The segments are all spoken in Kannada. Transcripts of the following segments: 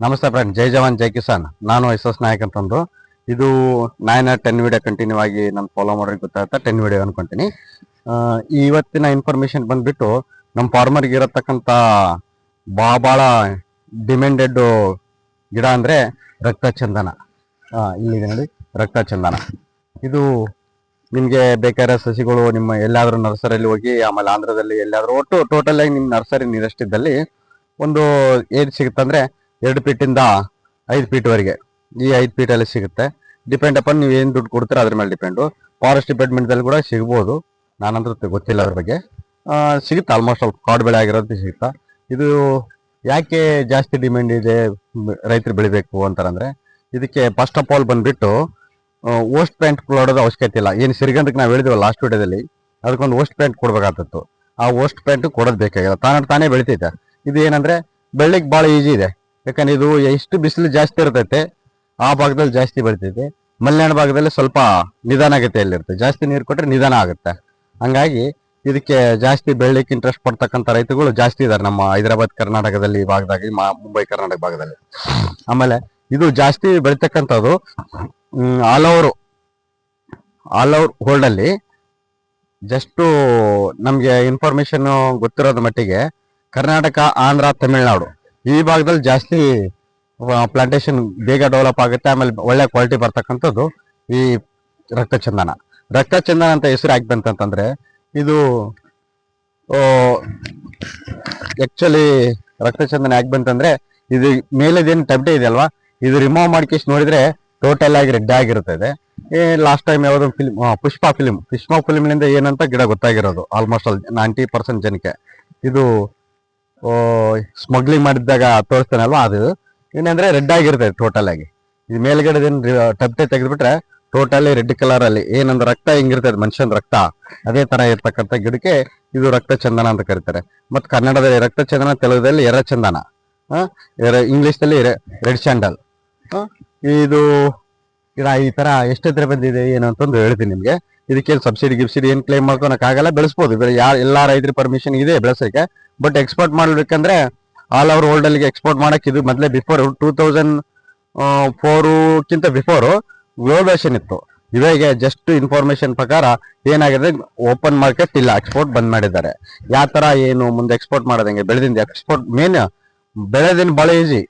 ನಮಸ್ತೆ ಫ್ರೆಂಡ್, ಜೈ ಜವಾನ್, ಜೈ ಕಿಸಾನ್. ನಾನು ಎಸ್ ಎಸ್ ನಾಯಕ್ ಅಂತಂದು. ಇದು ನೈನ್ ಟೆನ್ ವಿಡಿಯೋ ಕಂಟಿನ್ಯೂ ಆಗಿ ನಾನು ಫಾಲೋ ಮಾಡೋರಿಗೆ ಗೊತ್ತಾಗುತ್ತೆ ಟೆನ್ ವಿಡಿಯೋ ಅನ್ಕೊಂತೀನಿ. ಇವತ್ತಿನ ಇನ್ಫಾರ್ಮೇಶನ್ ಬಂದ್ಬಿಟ್ಟು ನಮ್ಮ ಫಾರ್ಮರ್ಗೆ ಇರತಕ್ಕಂಥ ಬಾ ಭಾಳ ಡಿಮ್ಯಾಂಡೆಡ್ ಗಿಡ ಅಂದ್ರೆ ರಕ್ತ ಚಂದನ. ಇಲ್ಲಿದೆ ನೋಡಿ, ರಕ್ತ ಚಂದನ. ಇದು ನಿಮ್ಗೆ ಬೇಕಾದ್ರೆ ಸಸಿಗಳು, ನಿಮ್ಮ ಎಲ್ಲಾದ್ರೂ ನರ್ಸರಿಯಲ್ಲಿ ಹೋಗಿ, ಆಮೇಲೆ ಆಂಧ್ರದಲ್ಲಿ ಎಲ್ಲಾದ್ರೂ ಒಟ್ಟು ಟೋಟಲ್ ಆಗಿ ನಿಮ್ಮ ನರ್ಸರಿ ನಿರಷ್ಟಿದ್ದಲ್ಲಿ ಒಂದು ಏನು ಸಿಗುತ್ತೆ ಅಂದರೆ ಎರಡು ಫೀಟಿಂದ ಐದು ಫೀಟ್ವರೆಗೆ ಈ ಐದು ಫೀಟಲ್ಲಿ ಸಿಗುತ್ತೆ. ಡಿಪೆಂಡ್ ಅಪಾನ್ ನೀವು ಏನು ದುಡ್ಡು ಕೊಡ್ತೀರ ಅದ್ರ ಮೇಲೆ ಡಿಪೆಂಡು ಫಾರೆಸ್ಟ್ ಡಿಪಾರ್ಟ್ಮೆಂಟ್ ದಲ್ಲಿ ಕೂಡ ಸಿಗ್ಬೋದು. ನಾನಂದ್ರೆ ಗೊತ್ತಿಲ್ಲ ಅದ್ರ ಬಗ್ಗೆ. ಸಿಗುತ್ತೆ ಆಲ್ಮೋಸ್ಟ್ ಸ್ವಲ್ಪ ಕಾಡು ಬೆಳೆ ಆಗಿರೋದು ಸಿಗುತ್ತಾ. ಇದು ಯಾಕೆ ಜಾಸ್ತಿ ಡಿಮ್ಯಾಂಡ್ ಇದೆ ರೈತರು ಬೆಳಿಬೇಕು ಅಂತಾರಂದರೆ, ಇದಕ್ಕೆ ಫಸ್ಟ್ ಆಫ್ ಆಲ್ ಬಂದ್ಬಿಟ್ಟು ಓಸ್ಟ್ ಪ್ಯಾಂಟ್ ಕೊಡೋದು ಅವಶ್ಯಕತೆ ಇಲ್ಲ. ಏನು ಸಿರಿಗಂಧಕ್ಕೆ ನಾವು ಹೇಳಿದ್ವಿ ಲಾಸ್ಟ್ ವಿಡಿಯೋದಲ್ಲಿ ಅದಕ್ಕೊಂದು ಓಸ್ಟ್ ಪ್ಯಾಂಟ್ ಕೊಡ್ಬೇಕಾಗ್ತಿತ್ತು ಆ ಓಸ್ಟ್ ಪ್ಯಾಂಟು ಕೊಡೋದು ಬೇಕಾಗಿಲ್ಲ. ತಾನ ತಾನೇ ಬೆಳಿತೈತೆ. ಇದು ಏನಂದ್ರೆ ಬೆಳಿಗ್ಗೆ ಭಾಳ ಈಜಿ ಇದೆ. ಯಾಕಂದ್ರೆ ಇದು ಎಷ್ಟು ಬಿಸಿಲು ಜಾಸ್ತಿ ಇರ್ತೈತೆ, ಆ ಭಾಗದಲ್ಲಿ ಜಾಸ್ತಿ ಬರ್ತೈತೆ. ಮಲೆನಾಡು ಭಾಗದಲ್ಲಿ ಸ್ವಲ್ಪ ನಿಧಾನ ಆಗುತ್ತೆ ಇರುತ್ತೆ ಜಾಸ್ತಿ ನೀರು ಕೊಟ್ರೆ ನಿಧಾನ ಆಗುತ್ತೆ. ಹಂಗಾಗಿ ಇದಕ್ಕೆ ಜಾಸ್ತಿ ಬೆಳ್ಳಕ್ಕೆ ಇಂಟ್ರೆಸ್ಟ್ ಪಡ್ತಕ್ಕಂಥ ರೈತಗಳು ಜಾಸ್ತಿ ಇದ್ದಾರೆ ನಮ್ಮ ಹೈದರಾಬಾದ್, ಕರ್ನಾಟಕದಲ್ಲಿ ಈ ಭಾಗದಾಗಿ ಮುಂಬೈ, ಕರ್ನಾಟಕ ಭಾಗದಲ್ಲಿ. ಆಮೇಲೆ ಇದು ಜಾಸ್ತಿ ಬೆಳಿತಕ್ಕಂಥದ್ದು all over all over world ಅಲ್ಲಿ ಜಸ್ಟ್ ನಮ್ಗೆ ಇನ್ಫಾರ್ಮೇಶನ್ ಗೊತ್ತಿರೋದ್ ಮಟ್ಟಿಗೆ ಕರ್ನಾಟಕ, ಆಂಧ್ರ, ತಮಿಳುನಾಡು. ಈ ಭಾಗದಲ್ಲಿ ಜಾಸ್ತಿ ಪ್ಲಾಂಟೇಶನ್ ಬೇಗ ಡೆವಲಪ್ ಆಗುತ್ತೆ, ಆಮೇಲೆ ಒಳ್ಳೆ ಕ್ವಾಲಿಟಿ ಬರ್ತಕ್ಕಂಥದ್ದು ಈ ರಕ್ತ ಚಂದನ ರಕ್ತ ಚಂದನ ಅಂತ ಹೆಸರು ಯಾಕೆ ಬಂತಂತಂದ್ರೆ, ಇದು ಆಕ್ಚುಲಿ ರಕ್ತಚಂದನ ಯಾಕೆ ಬಂತಂದ್ರೆ, ಇದು ಮೇಲೆದೇನು ಟಬ್ಟೆ ಇದೆಯಲ್ವಾ, ಇದು ರಿಮೂವ್ ಮಾಡ್ಕೇಶ್ ನೋಡಿದ್ರೆ ಟೋಟಲ್ ಆಗಿ ರೆಡ್ ಆಗಿರುತ್ತದೆ. ಏ ಲಾಸ್ಟ್ ಟೈಮ್ ಯಾವುದೋ ಫಿಲ್ಮ್ ಪುಷ್ಪ ಫಿಲ್ಮ್ ಪುಷ್ಪ ಫಿಲ್ಮ್ನಿಂದ ಏನಂತ ಗಿಡ ಗೊತ್ತಾಗಿರೋದು ಆಲ್ಮೋಸ್ಟ್ ಆಲ್ ನೈಂಟಿ ಪರ್ಸೆಂಟ್ ಜನಕ್ಕೆ. ಇದು ಸ್ಮಗ್ಲಿಂಗ್ ಮಾಡಿದ್ದಾಗ ತೋರಿಸ್ತಾನಲ್ವಾ ಅದು? ಏನಂದ್ರೆ ರೆಡ್ ಆಗಿರ್ತದೆ ಟೋಟಲ್ ಆಗಿ. ಇದು ಮೇಲ್ಗಡೆ ಟಬ್ಟೆ ತೆಗೆದ್ಬಿಟ್ರೆ ಟೋಟಲಿ ರೆಡ್ ಕಲರ್ ಅಲ್ಲಿ ಏನಂದ್ರೆ ರಕ್ತ ಹೆಂಗಿರ್ತದೆ, ಮನುಷ್ಯನ ರಕ್ತ? ಅದೇ ತರ ಇರ್ತಕ್ಕಂತ ಗಿಡಕ್ಕೆ ಇದು ರಕ್ತ ಚಂದನ ಅಂತ ಕರೀತಾರೆ. ಮತ್ತು ಕನ್ನಡದಲ್ಲಿ ರಕ್ತ ಚಂದನ, ತೆಲುಗುದಲ್ಲಿ ಎರ ಚಂದನ. ಇಂಗ್ಲಿಷ್ ದಲ್ಲಿ ರೆಡ್ ಸ್ಯಾಂಡಲ್ ಇದು ಈ ತರ ಎಷ್ಟೆತ್ರ ಬಂದಿದೆ ಏನು ಅಂತಂದು ಹೇಳ್ತೀನಿ ನಿಮ್ಗೆ. ಇದಕ್ಕೆ ಸಬ್ಸಿಡಿ ಗಿಬ್ಸಿಡಿ ಏನ್ ಕ್ಲೇಮ್ ಬೆಳೆಸ್ಬೋದು. ಬೇರೆ ಯಾರು, ಎಲ್ಲ ರೈತರ ಪರ್ಮಿಷನ್ ಇದೆ ಬೆಳೆಸಕ್ಕೆ ಬಟ್ ಎಕ್ಸ್ಪೋರ್ಟ್ ಮಾಡ್ಬೇಕಂದ್ರೆ ಆಲ್ ಓವರ್ ವರ್ಲ್ಡ್ ಅಲ್ಲಿ ಎಕ್ಸ್ಪೋರ್ಟ್ ಮಾಡೋಕ್ಕೆ ಇದು ಮೊದಲೇ ಬಿಫೋರ್ ಟೂ ತೌಸಂಡ್ ಫೋರ್ಕ್ಕಿಂತ ಬಿಫೋರ್ ಗ್ಲೋಬೇಷನ್ ಇತ್ತು. ಇವಾಗ ಜಸ್ಟ್ ಇನ್ಫಾರ್ಮೇಶನ್ ಪ್ರಕಾರ ಏನಾಗಿದೆ ಓಪನ್ ಮಾರ್ಕೆಟ್ ಇಲ್ಲ ಎಕ್ಸ್ಪೋರ್ಟ್ ಬಂದ್ ಮಾಡಿದ್ದಾರೆ. ಯಾವ ತರ, ಏನು, ಮುಂದೆ ಎಕ್ಸ್ಪೋರ್ಟ್ ಮಾಡೋದಂಗೆ ಬೆಳೆದಿಂದ ಎಕ್ಸ್ಪೋರ್ಟ್ ಮೇನ್ ಬೆಳೆದಿನ ಬಹಳ ಈಜಿ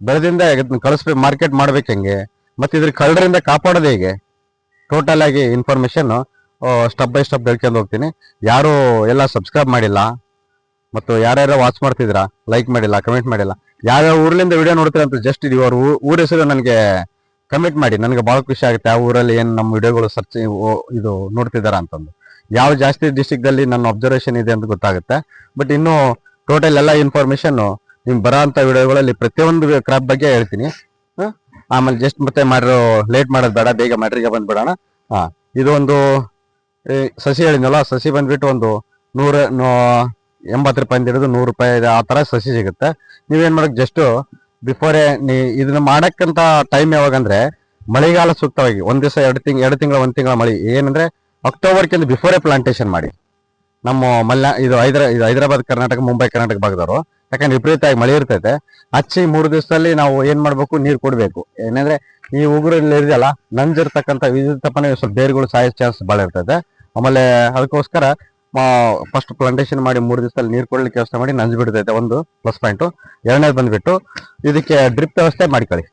ಬೆಳೆದಿಂದ ಕಳಿಸ್ಬೇಕು ಮಾರ್ಕೆಟ್ ಮಾಡ್ಬೇಕು ಹೆಂಗೆ? ಮತ್ತೆ ಇದ್ರ ಕಳ್ಳರಿಂದ ಕಾಪಾಡೋದು ಹೇಗೆ? ಟೋಟಲ್ ಆಗಿ ಇನ್ಫಾರ್ಮೇಶನ್ ಸ್ಟೆಪ್ ಬೈ ಸ್ಟೆಪ್ ಹೇಳ್ಕೊಂಡು ಹೋಗ್ತೀನಿ ಯಾರು ಎಲ್ಲ ಸಬ್ಸ್ಕ್ರೈಬ್ ಮಾಡಿಲ್ಲ, ಮತ್ತು ಯಾರ್ಯಾರು ವಾಚ್ ಮಾಡ್ತಿದ್ದೀರಾ ಲೈಕ್ ಮಾಡಿಲ್ಲ ಕಮೆಂಟ್ ಮಾಡಿಲ್ಲ ಯಾವ್ಯಾವ ಊರ್ಲಿಂದ ವಿಡಿಯೋ ನೋಡ್ತೀರ ಅಂತ ಜಸ್ಟ್ ಇದು ಅವ್ರ ಊರ ಹೆಸರು ನನಗೆ ಕಮೆಂಟ್ ಮಾಡಿ, ನನಗೆ ಬಹಳ ಖುಷಿ ಆಗುತ್ತೆ, ಆ ಊರಲ್ಲಿ ಏನು ನಮ್ಮ ವಿಡಿಯೋಗಳು ಸರ್ಚ್ ಇದು ನೋಡ್ತಿದ್ದಾರೆ ಅಂತಂದು ಯಾವ ಜಾಸ್ತಿ ಡಿಸ್ಟಿಕ್ ದಲ್ಲಿ ನನ್ನ ಅಬ್ಸರ್ವೇಷನ್ ಇದೆ ಅಂತ ಗೊತ್ತಾಗುತ್ತೆ ಬಟ್ ಇನ್ನು ಟೋಟಲ್ ಎಲ್ಲ ಇನ್ಫಾರ್ಮೇಶನ್ ನಿಮ್ಗೆ ಬರೋ ಅಂಥ ವಿಡಿಯೋಗಳಲ್ಲಿ ಪ್ರತಿಯೊಂದು ಕ್ರಾಪ್ ಬಗ್ಗೆ ಹೇಳ್ತೀನಿ? ಆಮೇಲೆ ಜಸ್ಟ್ ಮತ್ತೆ ಮಾಡಿರೋ ಲೇಟ್ ಮಾಡೋದು ಬೇಡ, ಬೇಗ ಮ್ಯಾಟ್ರಿಗೆ ಬಂದ್ಬಿಡೋಣ. ಹಾ ಇದು ಒಂದು ಸಸಿ ಹೇಳಿದ್ನಲ್ಲ, ಸಸಿ ಬಂದ್ಬಿಟ್ಟು ಒಂದು ನೂರ ಎಂಬತ್ತು ರೂಪಾಯಿಂದ ಹಿಡಿದು ನೂರು ರೂಪಾಯಿ ಆ ತರ ಸಸಿ ಸಿಗುತ್ತೆ. ನೀವೇನ್ ಮಾಡಕ್ ಜಸ್ಟ್ ಬಿಫೋರೇ ನೀ, ಇದನ್ನ ಮಾಡಕ್ಕಂತ ಟೈಮ್ ಯಾವಾಗಂದ್ರೆ, ಮಳೆಗಾಲ ಸೂಕ್ತವಾಗಿ, ಒಂದ್ ದಿವಸ ಎರಡು ತಿಂಗ್, ಎರಡು ತಿಂಗಳ, ಒಂದ್ ತಿಂಗಳ ಮಳೆ. ಏನಂದ್ರೆ ಅಕ್ಟೋಬರ್ಕಿಂತ ಬಿಫೋರೇ ಪ್ಲಾಂಟೇಶನ್ ಮಾಡಿ. ನಮ್ಮ ಮಲ್ನಾ ಇದು ಹೈದರಾ, ಇದು ಹೈದರಾಬಾದ್ ಕರ್ನಾಟಕ, ಮುಂಬೈ ಕರ್ನಾಟಕ ಭಾಗದವರು. ಯಾಕಂದ್ರೆ ವಿಪರೀತವಾಗಿ ಮಳೆ ಇರ್ತೈತೆ ಹಚ್ಚಿ ಮೂರು ದಿವಸದಲ್ಲಿ ನಾವು ಏನ್ ಮಾಡ್ಬೇಕು? ನೀರ್ ಕೊಡ್ಬೇಕು. ಏನಂದ್ರೆ ಈ ಉಗುರಲ್ಲಿ ಇರಿದಲ್ಲ ನಂಜಿರ್ತಕ್ಕಂಥ ವಿದ್ಯುತ್ತಪ್ಪನೇ ಸ್ವಲ್ಪ ಬೇರುಗಳು ಸಾಯೋ ಚಾನ್ಸ್ ಭಾಳ ಇರ್ತೈತೆ ಆಮೇಲೆ ಅದಕ್ಕೋಸ್ಕರ ಫಸ್ಟ್ ಪ್ಲಾಂಟೇಶನ್ ಮಾಡಿ ಮೂರು ದಿವಸದಲ್ಲಿ ನೀರು ಕೊಡ್ಲಿಕ್ಕೆ ವ್ಯವಸ್ಥೆ ಮಾಡಿ ನಂಜು ಬಿಡ್ತೈತೆ. ಒಂದು ಪ್ಲಸ್ ಪಾಯಿಂಟ್ ಎರಡನೇದು ಬಂದ್ಬಿಟ್ಟು ಇದಕ್ಕೆ ಡ್ರಿಪ್ ವ್ಯವಸ್ಥೆ ಮಾಡ್ಕೊಳ್ಳಿ.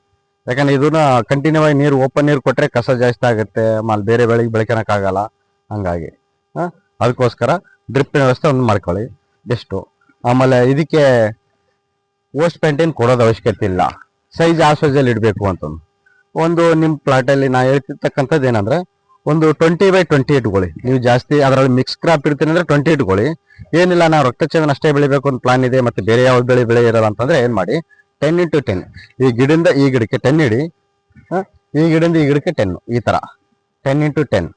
ಯಾಕಂದ್ರೆ ಇದನ್ನ ಕಂಟಿನ್ಯೂ ಆಗಿ ನೀರು ಓಪನ್ ನೀರು ಕೊಟ್ರೆ ಕಸ ಜಾಸ್ತಿ ಆಗುತ್ತೆ. ಆಮೇಲೆ ಬೇರೆ ಬೆಳೆಗೆ ಬೆಳ್ಕೊಳಕ್ ಆಗಲ್ಲ ಹಂಗಾಗಿ ಅದಕ್ಕೋಸ್ಕರ ಡ್ರಿಪ್ ವ್ಯವಸ್ಥೆ ಒಂದು ಮಾಡ್ಕೊಳ್ಳಿ. ಎಷ್ಟು? ಆಮೇಲೆ ಇದಕ್ಕೆ ಓಸ್ಟ್ ಏನು ಕೊಡೋದು ಅವಶ್ಯಕತೆ ಇಲ್ಲ. ಸೈಜ್ ಆ ಸೈಜಲ್ಲಿ ಇಡಬೇಕು ಅಂತಂದು. ಒಂದು ನಿಮ್ಮ ಪ್ಲಾಟಲ್ಲಿ ನಾ ಹೇಳ್ತಿರ್ತಕ್ಕಂಥದ್ದು ಏನಂದ್ರೆ, ಒಂದು ಟ್ವೆಂಟಿ ಬೈ ಟ್ವೆಂಟಿ ಇಟ್ಕೊಳ್ಳಿ ನೀವು ಜಾಸ್ತಿ ಅದರಲ್ಲಿ ಮಿಕ್ಸ್ ಕ್ರಾಪ್ ಇಡ್ತೀನಿ ಅಂದ್ರೆ ಟ್ವೆಂಟಿ ಇಟ್ಕೊಳ್ಳಿ ಏನಿಲ್ಲ ನಾವು ರಕ್ತಚಂದನ ಅಷ್ಟೇ ಬೆಳಿಬೇಕು ಅಂತ ಪ್ಲಾನ್ ಇದೆ, ಮತ್ತೆ ಬೇರೆ ಯಾವ ಬೆಳೆ ಬೆಳೆ ಇರಲ್ಲ ಅಂತಂದ್ರೆ ಏನು ಮಾಡಿ ಟೆನ್ ಇಂಟು ಟೆನ್ ಈ ಗಿಡದಿಂದ ಈ ಗಿಡಕ್ಕೆ ಟೆನ್ ಇಡಿ? ಈ ಗಿಡದಿಂದ ಈ ಗಿಡಕ್ಕೆ ಟೆನ್ ಈ ತರ. ಟೆನ್ ಇಂಟು ಟೆನ್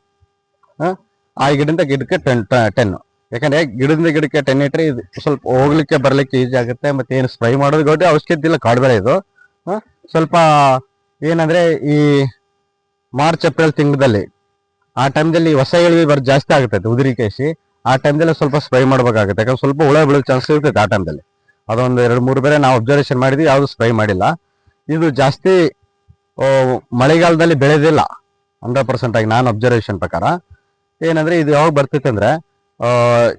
ಆ ಗಿಡದಿಂದ ಗಿಡಕ್ಕೆ ಟೆನ್ ಟೆನ್ ಯಾಕಂದ್ರೆ ಗಿಡದಿಂದ ಗಿಡಕ್ಕೆ ಟೆನ್ ಇಟ್ರೆ ಇದು ಸ್ವಲ್ಪ ಹೋಗ್ಲಿಕ್ಕೆ ಬರ್ಲಿಕ್ಕೆ ಈಜಿ ಆಗುತ್ತೆ, ಮತ್ತೆ ಏನು ಸ್ಪ್ರೈ ಮಾಡೋದು ಗೊತ್ತೇ ಅವಶ್ಯಕತೆ ಇಲ್ಲ, ಕಾಡು ಬೆಳೆ ಇದು. ಸ್ವಲ್ಪ ಏನಂದ್ರೆ ಈ ಮಾರ್ಚ್ ಏಪ್ರಿಲ್ ತಿಂಗಳಲ್ಲಿ ಆ ಟೈಮ್ದಲ್ಲಿ ಹೊಸ ಇಳುವಿ ಬರ್, ಜಾಸ್ತಿ ಆಗುತ್ತೆ ಉದುರಿ ಕೇಸಿ ಆ ಟೈಮ್ದಲ್ಲಿ ಸ್ವಲ್ಪ ಸ್ಪ್ರೈ ಮಾಡ್ಬೇಕಾಗುತ್ತೆ, ಯಾಕಂದ್ರೆ ಸ್ವಲ್ಪ ಹುಳ ಬೀಳೋ ಚಾನ್ಸ್ ಇರ್ತೈತೆ ಆ ಟೈಮ್ದಲ್ಲಿ ಅದೊಂದು ಎರಡು, ಮೂರು ಬೇರೆ ನಾವು ಅಬ್ಸರ್ವೇಷನ್ ಮಾಡಿದ್ವಿ, ಯಾವುದು ಸ್ಪ್ರೈ ಮಾಡಿಲ್ಲ. ಇದು ಜಾಸ್ತಿ ಮಳೆಗಾಲದಲ್ಲಿ ಬೆಳೆದಿಲ್ಲ. ಹಂಡ್ರೆಡ್ ಪರ್ಸೆಂಟ್ ಆಗಿ ನಾನು ಅಬ್ಸರ್ವೇಷನ್ ಪ್ರಕಾರ. ಏನಂದ್ರೆ ಇದು ಯಾವಾಗ ಬರ್ತೈತೆ ಅಂದ್ರೆ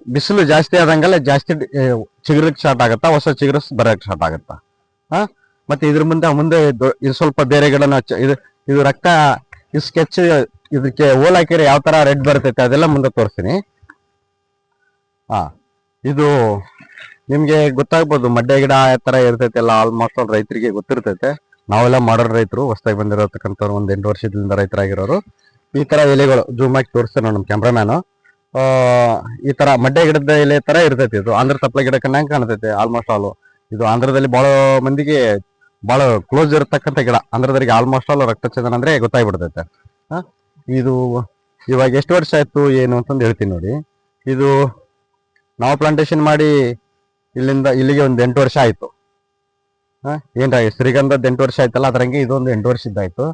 ಬಿಸಿಲು ಜಾಸ್ತಿ ಆದಂಗೆಲ್ಲ ಜಾಸ್ತಿ ಚಿಗುರಕ್ಕೆ ಸ್ಟಾರ್ಟ್ ಆಗುತ್ತಾ? ಹೊಸ ಚಿಗುರು ಬರೋಕ್ಕೆ ಸ್ಟಾರ್ಟ್ ಆಗುತ್ತಾ? ಹಾ? ಮತ್ತೆ ಇದ್ರ ಮುಂದೆ ಮುಂದೆ ಇದು ಸ್ವಲ್ಪ ಬೇರೆ ಹಚ್ಚ- ಇದು ಇದು ರಕ್ತ, ಈ ಸ್ಕೆಚ್ ಇದಕ್ಕೆ ಓಲ್ ಹಾಕಿದ್ರೆ ಯಾವ ತರ ರೆಡ್ ಬರ್ತೈತೆ ಅದೆಲ್ಲ ಮುಂದೆ ತೋರಿಸ್ತೀನಿ. ಹಾ, ಇದು ನಿಮ್ಗೆ ಗೊತ್ತಾಗ್ಬೋದು, ಮಡ್ಡೆ ಗಿಡ ಯಾವ ತರ ಇರ್ತೈತೆ ಎಲ್ಲ ಆಲ್ಮೋಸ್ಟ್ ಆಲ್ ರೈತರಿಗೆ ಗೊತ್ತಿರ್ತೈತೆ. ನಾವೆಲ್ಲ ಮಾಡೋರ್ ರೈತರು, ಹೊಸದಾಗಿ ಬಂದಿರತಕ್ಕಂಥವ್ರು, ಒಂದ್ ಎಂಟು ವರ್ಷದಿಂದ ರೈತರಾಗಿರೋರು. ಈ ತರ ಎಲೆಗಳು ಜೂಮ್ ಹಾಕಿ ತೋರಿಸ್ತಾರೆ ನಮ್ಮ ಕ್ಯಾಮ್ರಾಮ್ಯಾನು ಆ ಈ ತರ ಮಡ್ಡೆ ಗಿಡದ ಎಲೆ ತರ ಇರ್ತೈತಿ ಇದು. ಆಂಧ್ರ ತಪ್ಪಲ ಗಿಡ ಕಣ್ಣಂಗ್ ಕಾಣ್ತೈತೆ ಆಲ್ಮೋಸ್ಟ್ ಆಲ್ ಇದು ಆಂಧ್ರದಲ್ಲಿ ಬಹಳ ಮಂದಿಗೆ ಬಹಳ ಕ್ಲೋಸ್ ಇರತಕ್ಕಂಥ ಗಿಡ. ಆಂಧ್ರದವರಿಗೆ ಆಲ್ಮೋಸ್ಟ್ ಆಲ್ ರಕ್ತ ಚಂದನ ಅಂದ್ರೆ ಗೊತ್ತಾಗ್ಬಿಡ್ತೈತೆ. ಇದು ಇವಾಗ ಎಷ್ಟು ವರ್ಷ ಆಯ್ತು, ಏನು ಅಂತಂದು ಹೇಳ್ತೀನಿ ನೋಡಿ. ಇದು ನಾವು ಪ್ಲಾಂಟೇಶನ್ ಮಾಡಿ ಇಲ್ಲಿಂದ ಇಲ್ಲಿಗೆ ಒಂದು ಎಂಟು ವರ್ಷ ಆಯ್ತು. ಏನ್ರ ಶ್ರೀಗಂಧದ ಎಂಟು ವರ್ಷ ಆಯ್ತಲ್ಲ, ಅದ್ರಂಗೆ ಇದೊಂದು ಎಂಟು ವರ್ಷದ್ದಾಯ್ತು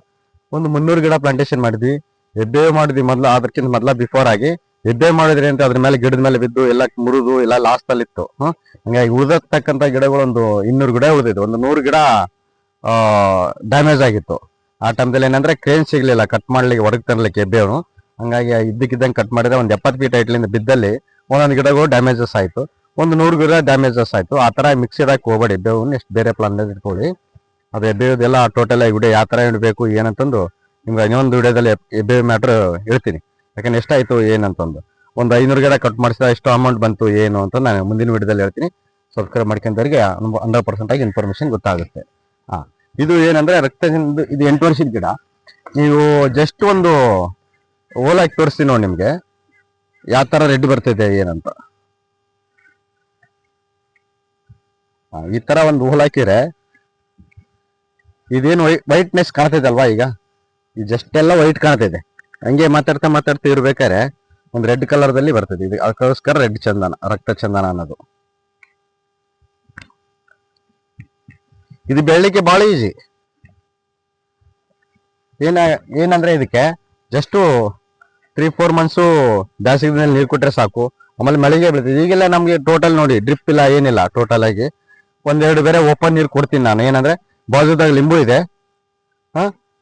ಒಂದು ಮುನ್ನೂರು ಗಿಡ ಪ್ಲಾಂಟೇಶನ್ ಮಾಡಿದ್ವಿ. ಎದ್ದೇ ಮಾಡಿದ್ವಿ ಮೊದ್ಲು ಅದಕ್ಕಿಂತ ಮೊದ್ಲ ಬಿಫೋರ್ ಆಗಿ. ಎಬ್ಬೆ ಮಾಡಿದ್ರಿ ಅಂತ ಅದ್ರ ಮೇಲೆ ಗಿಡದ ಮೇಲೆ ಬಿದ್ದು ಎಲ್ಲ ಮುರಿದು ಎಲ್ಲ ಲಾಸ್ಟ್ ಅಲ್ಲಿ ಇತ್ತು. ಹಂಗಾಗಿ ಗಿಡಗಳು ಒಂದು ಇನ್ನೂರು ಗಿಡ ಉಳಿದಿದ್ದು ಒಂದು ನೂರು ಗಿಡ ಡ್ಯಾಮೇಜ್ ಆಗಿತ್ತು. ಆ ಟೈಮ್ದಲ್ಲಿ ಏನಂದ್ರೆ ಕ್ರೇನ್ ಸಿಗ್ಲಿಲ್ಲ. ಕಟ್ ಮಾಡ್ಲಿಕ್ಕೆ ಹೊರಗೆ ತರಲಿಕ್ಕೆ ಎದ್ದೇವನು ಹಂಗಾಗಿ ಇದ್ದಕ್ಕಿದ್ದಂಗೆ ಕಟ್ ಮಾಡಿದ್ರೆ ಒಂದು ಎಪ್ಪತ್ತು ಫೀಟ್ ಐಟ್ಲಿಂದ ಬಿದ್ದಲ್ಲಿ ಒಂದೊಂದು ಗಿಡಗಳು ಡ್ಯಾಮೇಜಸ್ ಆಯ್ತು. ಒಂದು ನೂರು ಗಿಡ ಡ್ಯಾಮೇಜಸ್ ಆಯ್ತು. ಆ ಥರ ಮಿಕ್ಸ್ ಇಡಕ್ಕೆ ಹೋಗ್ಬೇಡಿ ಎದ್ದೇವು ನೆಕ್ಸ್ಟ್ ಬೇರೆ ಪ್ಲಾನ್ ಇಟ್ಕೊಳ್ಳಿ. ಅದು ಎಬ್ಬೆಯೋದೆಲ್ಲ ಟೋಟಲ್ ಆಗಿ ವಿಡಿಯೋ ಯಾವ ತರ ಇಡಬೇಕು, ಏನಂತಂದು ನಿಮ್ಗೆ ಇನ್ನೊಂದು ವಿಡಿಯೋದಲ್ಲಿ ಎಬ್ಬೆ ಮ್ಯಾಟ್ರ್ ಹೇಳ್ತೀನಿ. ಯಾಕಂದ್ರೆ ಎಷ್ಟಾಯ್ತು ಏನಂತಂದು ಒಂದು ಐನೂರು ಗಿಡ ಕಟ್ ಮಾಡಿಸಿದ ಎಷ್ಟು ಅಮೌಂಟ್ ಬಂತು, ಏನು ಅಂತ ನಾನು ಮುಂದಿನ ವಿಡಿಯೋದಲ್ಲಿ ಹೇಳ್ತೀನಿ. ಸಬ್ಸ್ಕ್ರೈಬ್ ಮಾಡ್ಕೊಂಡವರಿಗೆ ಹಂಡ್ರೆಡ್ ಪರ್ಸೆಂಟ್ ಆಗಿ ಇನ್ಫಾರ್ಮೇಶನ್ ಗೊತ್ತಾಗುತ್ತೆ. ಹಾ ಇದು ಏನಂದ್ರೆ ರಕ್ತ ಇದು ಎಂಟು ವರ್ಷದ ಗಿಡ. ನೀವು ಜಸ್ಟ್ ಒಂದು ಓಲಾಕಿ ತೋರಿಸ್ತೀನಿ ನೋಡಿ ನಿಮ್ಗೆ. ಯಾವ ತರ ರೆಡ್ ಬರ್ತಿದೆ ಏನಂತ ಈ ತರ ಒಂದು ಹೋಲ್ ಹಾಕಿದ್ರೆ ಇದೇನು ವೈಟ್ನೆಸ್ ಕಾಣ್ತೈತೆ ಅಲ್ವಾ ಈಗ? ಜಸ್ಟ್ ಎಲ್ಲ ವೈಟ್ ಕಾಣ್ತಿದೆ. ಹಂಗೆ ಮಾತಾಡ್ತಾ ಮಾತಾಡ್ತಾ ಇರ್ಬೇಕಾರೆ ಒಂದು ರೆಡ್ ಕಲರ್ ದಲ್ಲಿ ಬರ್ತದೆ. ಇದು ಅದಕ್ಕೋಸ್ಕರ ರೆಡ್ ಚಂದನ, ರಕ್ತ ಚಂದನ ಅನ್ನೋದು. ಇದು ಬೆಳಿಗ್ಗೆ ಬಹಳ ಈಜಿ ಏನ, ಏನಂದ್ರೆ ಇದಕ್ಕೆ ಜಸ್ಟ್ ತ್ರೀ ಫೋರ್ ಮಂತ್ಸು ಬೇಸಿಗೆ ದಿನದಲ್ಲಿ ನೀರು ಕೊಟ್ರೆ ಸಾಕು. ಆಮೇಲೆ ಮಳೆಗೆ ಬೀಳ್ತದೆ. ಈಗೆಲ್ಲ ನಮ್ಗೆ ಟೋಟಲ್ ನೋಡಿ ಡ್ರಿಪ್ ಇಲ್ಲ, ಏನಿಲ್ಲ ಟೋಟಲ್ ಆಗಿ. ಒಂದೆರಡು ಬೇರೆ ಓಪನ್ ನೀರು ಕೊಡ್ತೀನಿ ನಾನು. ಏನಂದ್ರೆ ಬಾಜುದಾಗ ಲಿಂಬು ಇದೆ.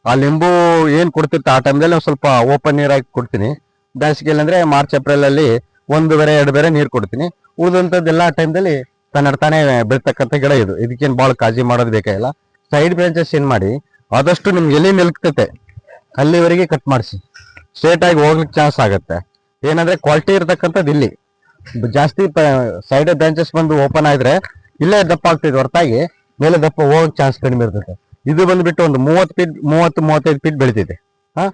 ಆ ಲಿಂಬು ಏನು ಕೊಡ್ತಿರ್ತ ಆ ಟೈಮ್ದಲ್ಲಿ ನಾವು ಸ್ವಲ್ಪ ಓಪನ್ ನೀರಾಗಿ ಕೊಡ್ತೀನಿ. ಬೇಸಿಗೆಯಲ್ಲಿ ಅಂದ್ರೆ ಮಾರ್ಚ್ ಏಪ್ರಿಲ್ ಅಲ್ಲಿ ಒಂದು ಬೇರೆ, ಎರಡು ಬೇರೆ ನೀರು ಕೊಡ್ತೀನಿ. ಉಳಿದಂತದ್ದೆಲ್ಲ ಟೈಮ್ದಲ್ಲಿ ತನ್ನ ತಾನೇ ಬೆಳ್ತಕ್ಕಂಥ ಗಿಡ ಇದು. ಇದಕ್ಕೇನು ಭಾಳ ಕಾಳಜಿ ಮಾಡೋದು ಬೇಕಾಗಿಲ್ಲ ಸೈಡ್ ಬ್ರಾಂಚಸ್ ಏನು ಮಾಡಿ, ಆದಷ್ಟು ನಿಮ್ಗೆ ಎಲ್ಲಿ ನಿಲ್ಕ್ತತೆ ಅಲ್ಲಿವರೆಗೆ ಕಟ್ ಮಾಡಿಸಿ. ಸ್ಟ್ರೇಟ್ ಆಗಿ ಹೋಗ್ಲಿಕ್ಕೆ ಚಾನ್ಸ್ ಆಗುತ್ತೆ. ಏನಂದ್ರೆ ಕ್ವಾಲಿಟಿ ಇರ್ತಕ್ಕಂಥದ್ದು ಇಲ್ಲಿ. ಜಾಸ್ತಿ ಸೈಡ್ ಬ್ರಾಂಚಸ್ ಬಂದು ಓಪನ್ ಆದ್ರೆ ಇಲ್ಲೇ ದಪ್ಪ ಆಗ್ತೈತೆ ಹೊರತಾಗಿ, ಮೇಲೆ ದಪ್ಪ ಹೋಗಕ್ ಚಾನ್ಸ್ ಕಡಿಮೆ ಇರ್ತೈತೆ. ಇದು ಬಂದ್ಬಿಟ್ಟು ಒಂದು ಮೂವತ್ತು ಫೀಟ್ ಮೂವತ್ತು, ಮೂವತ್ತೈದು ಫೀಟ್ ಬೆಳೀತಿದೆ ಹಾ?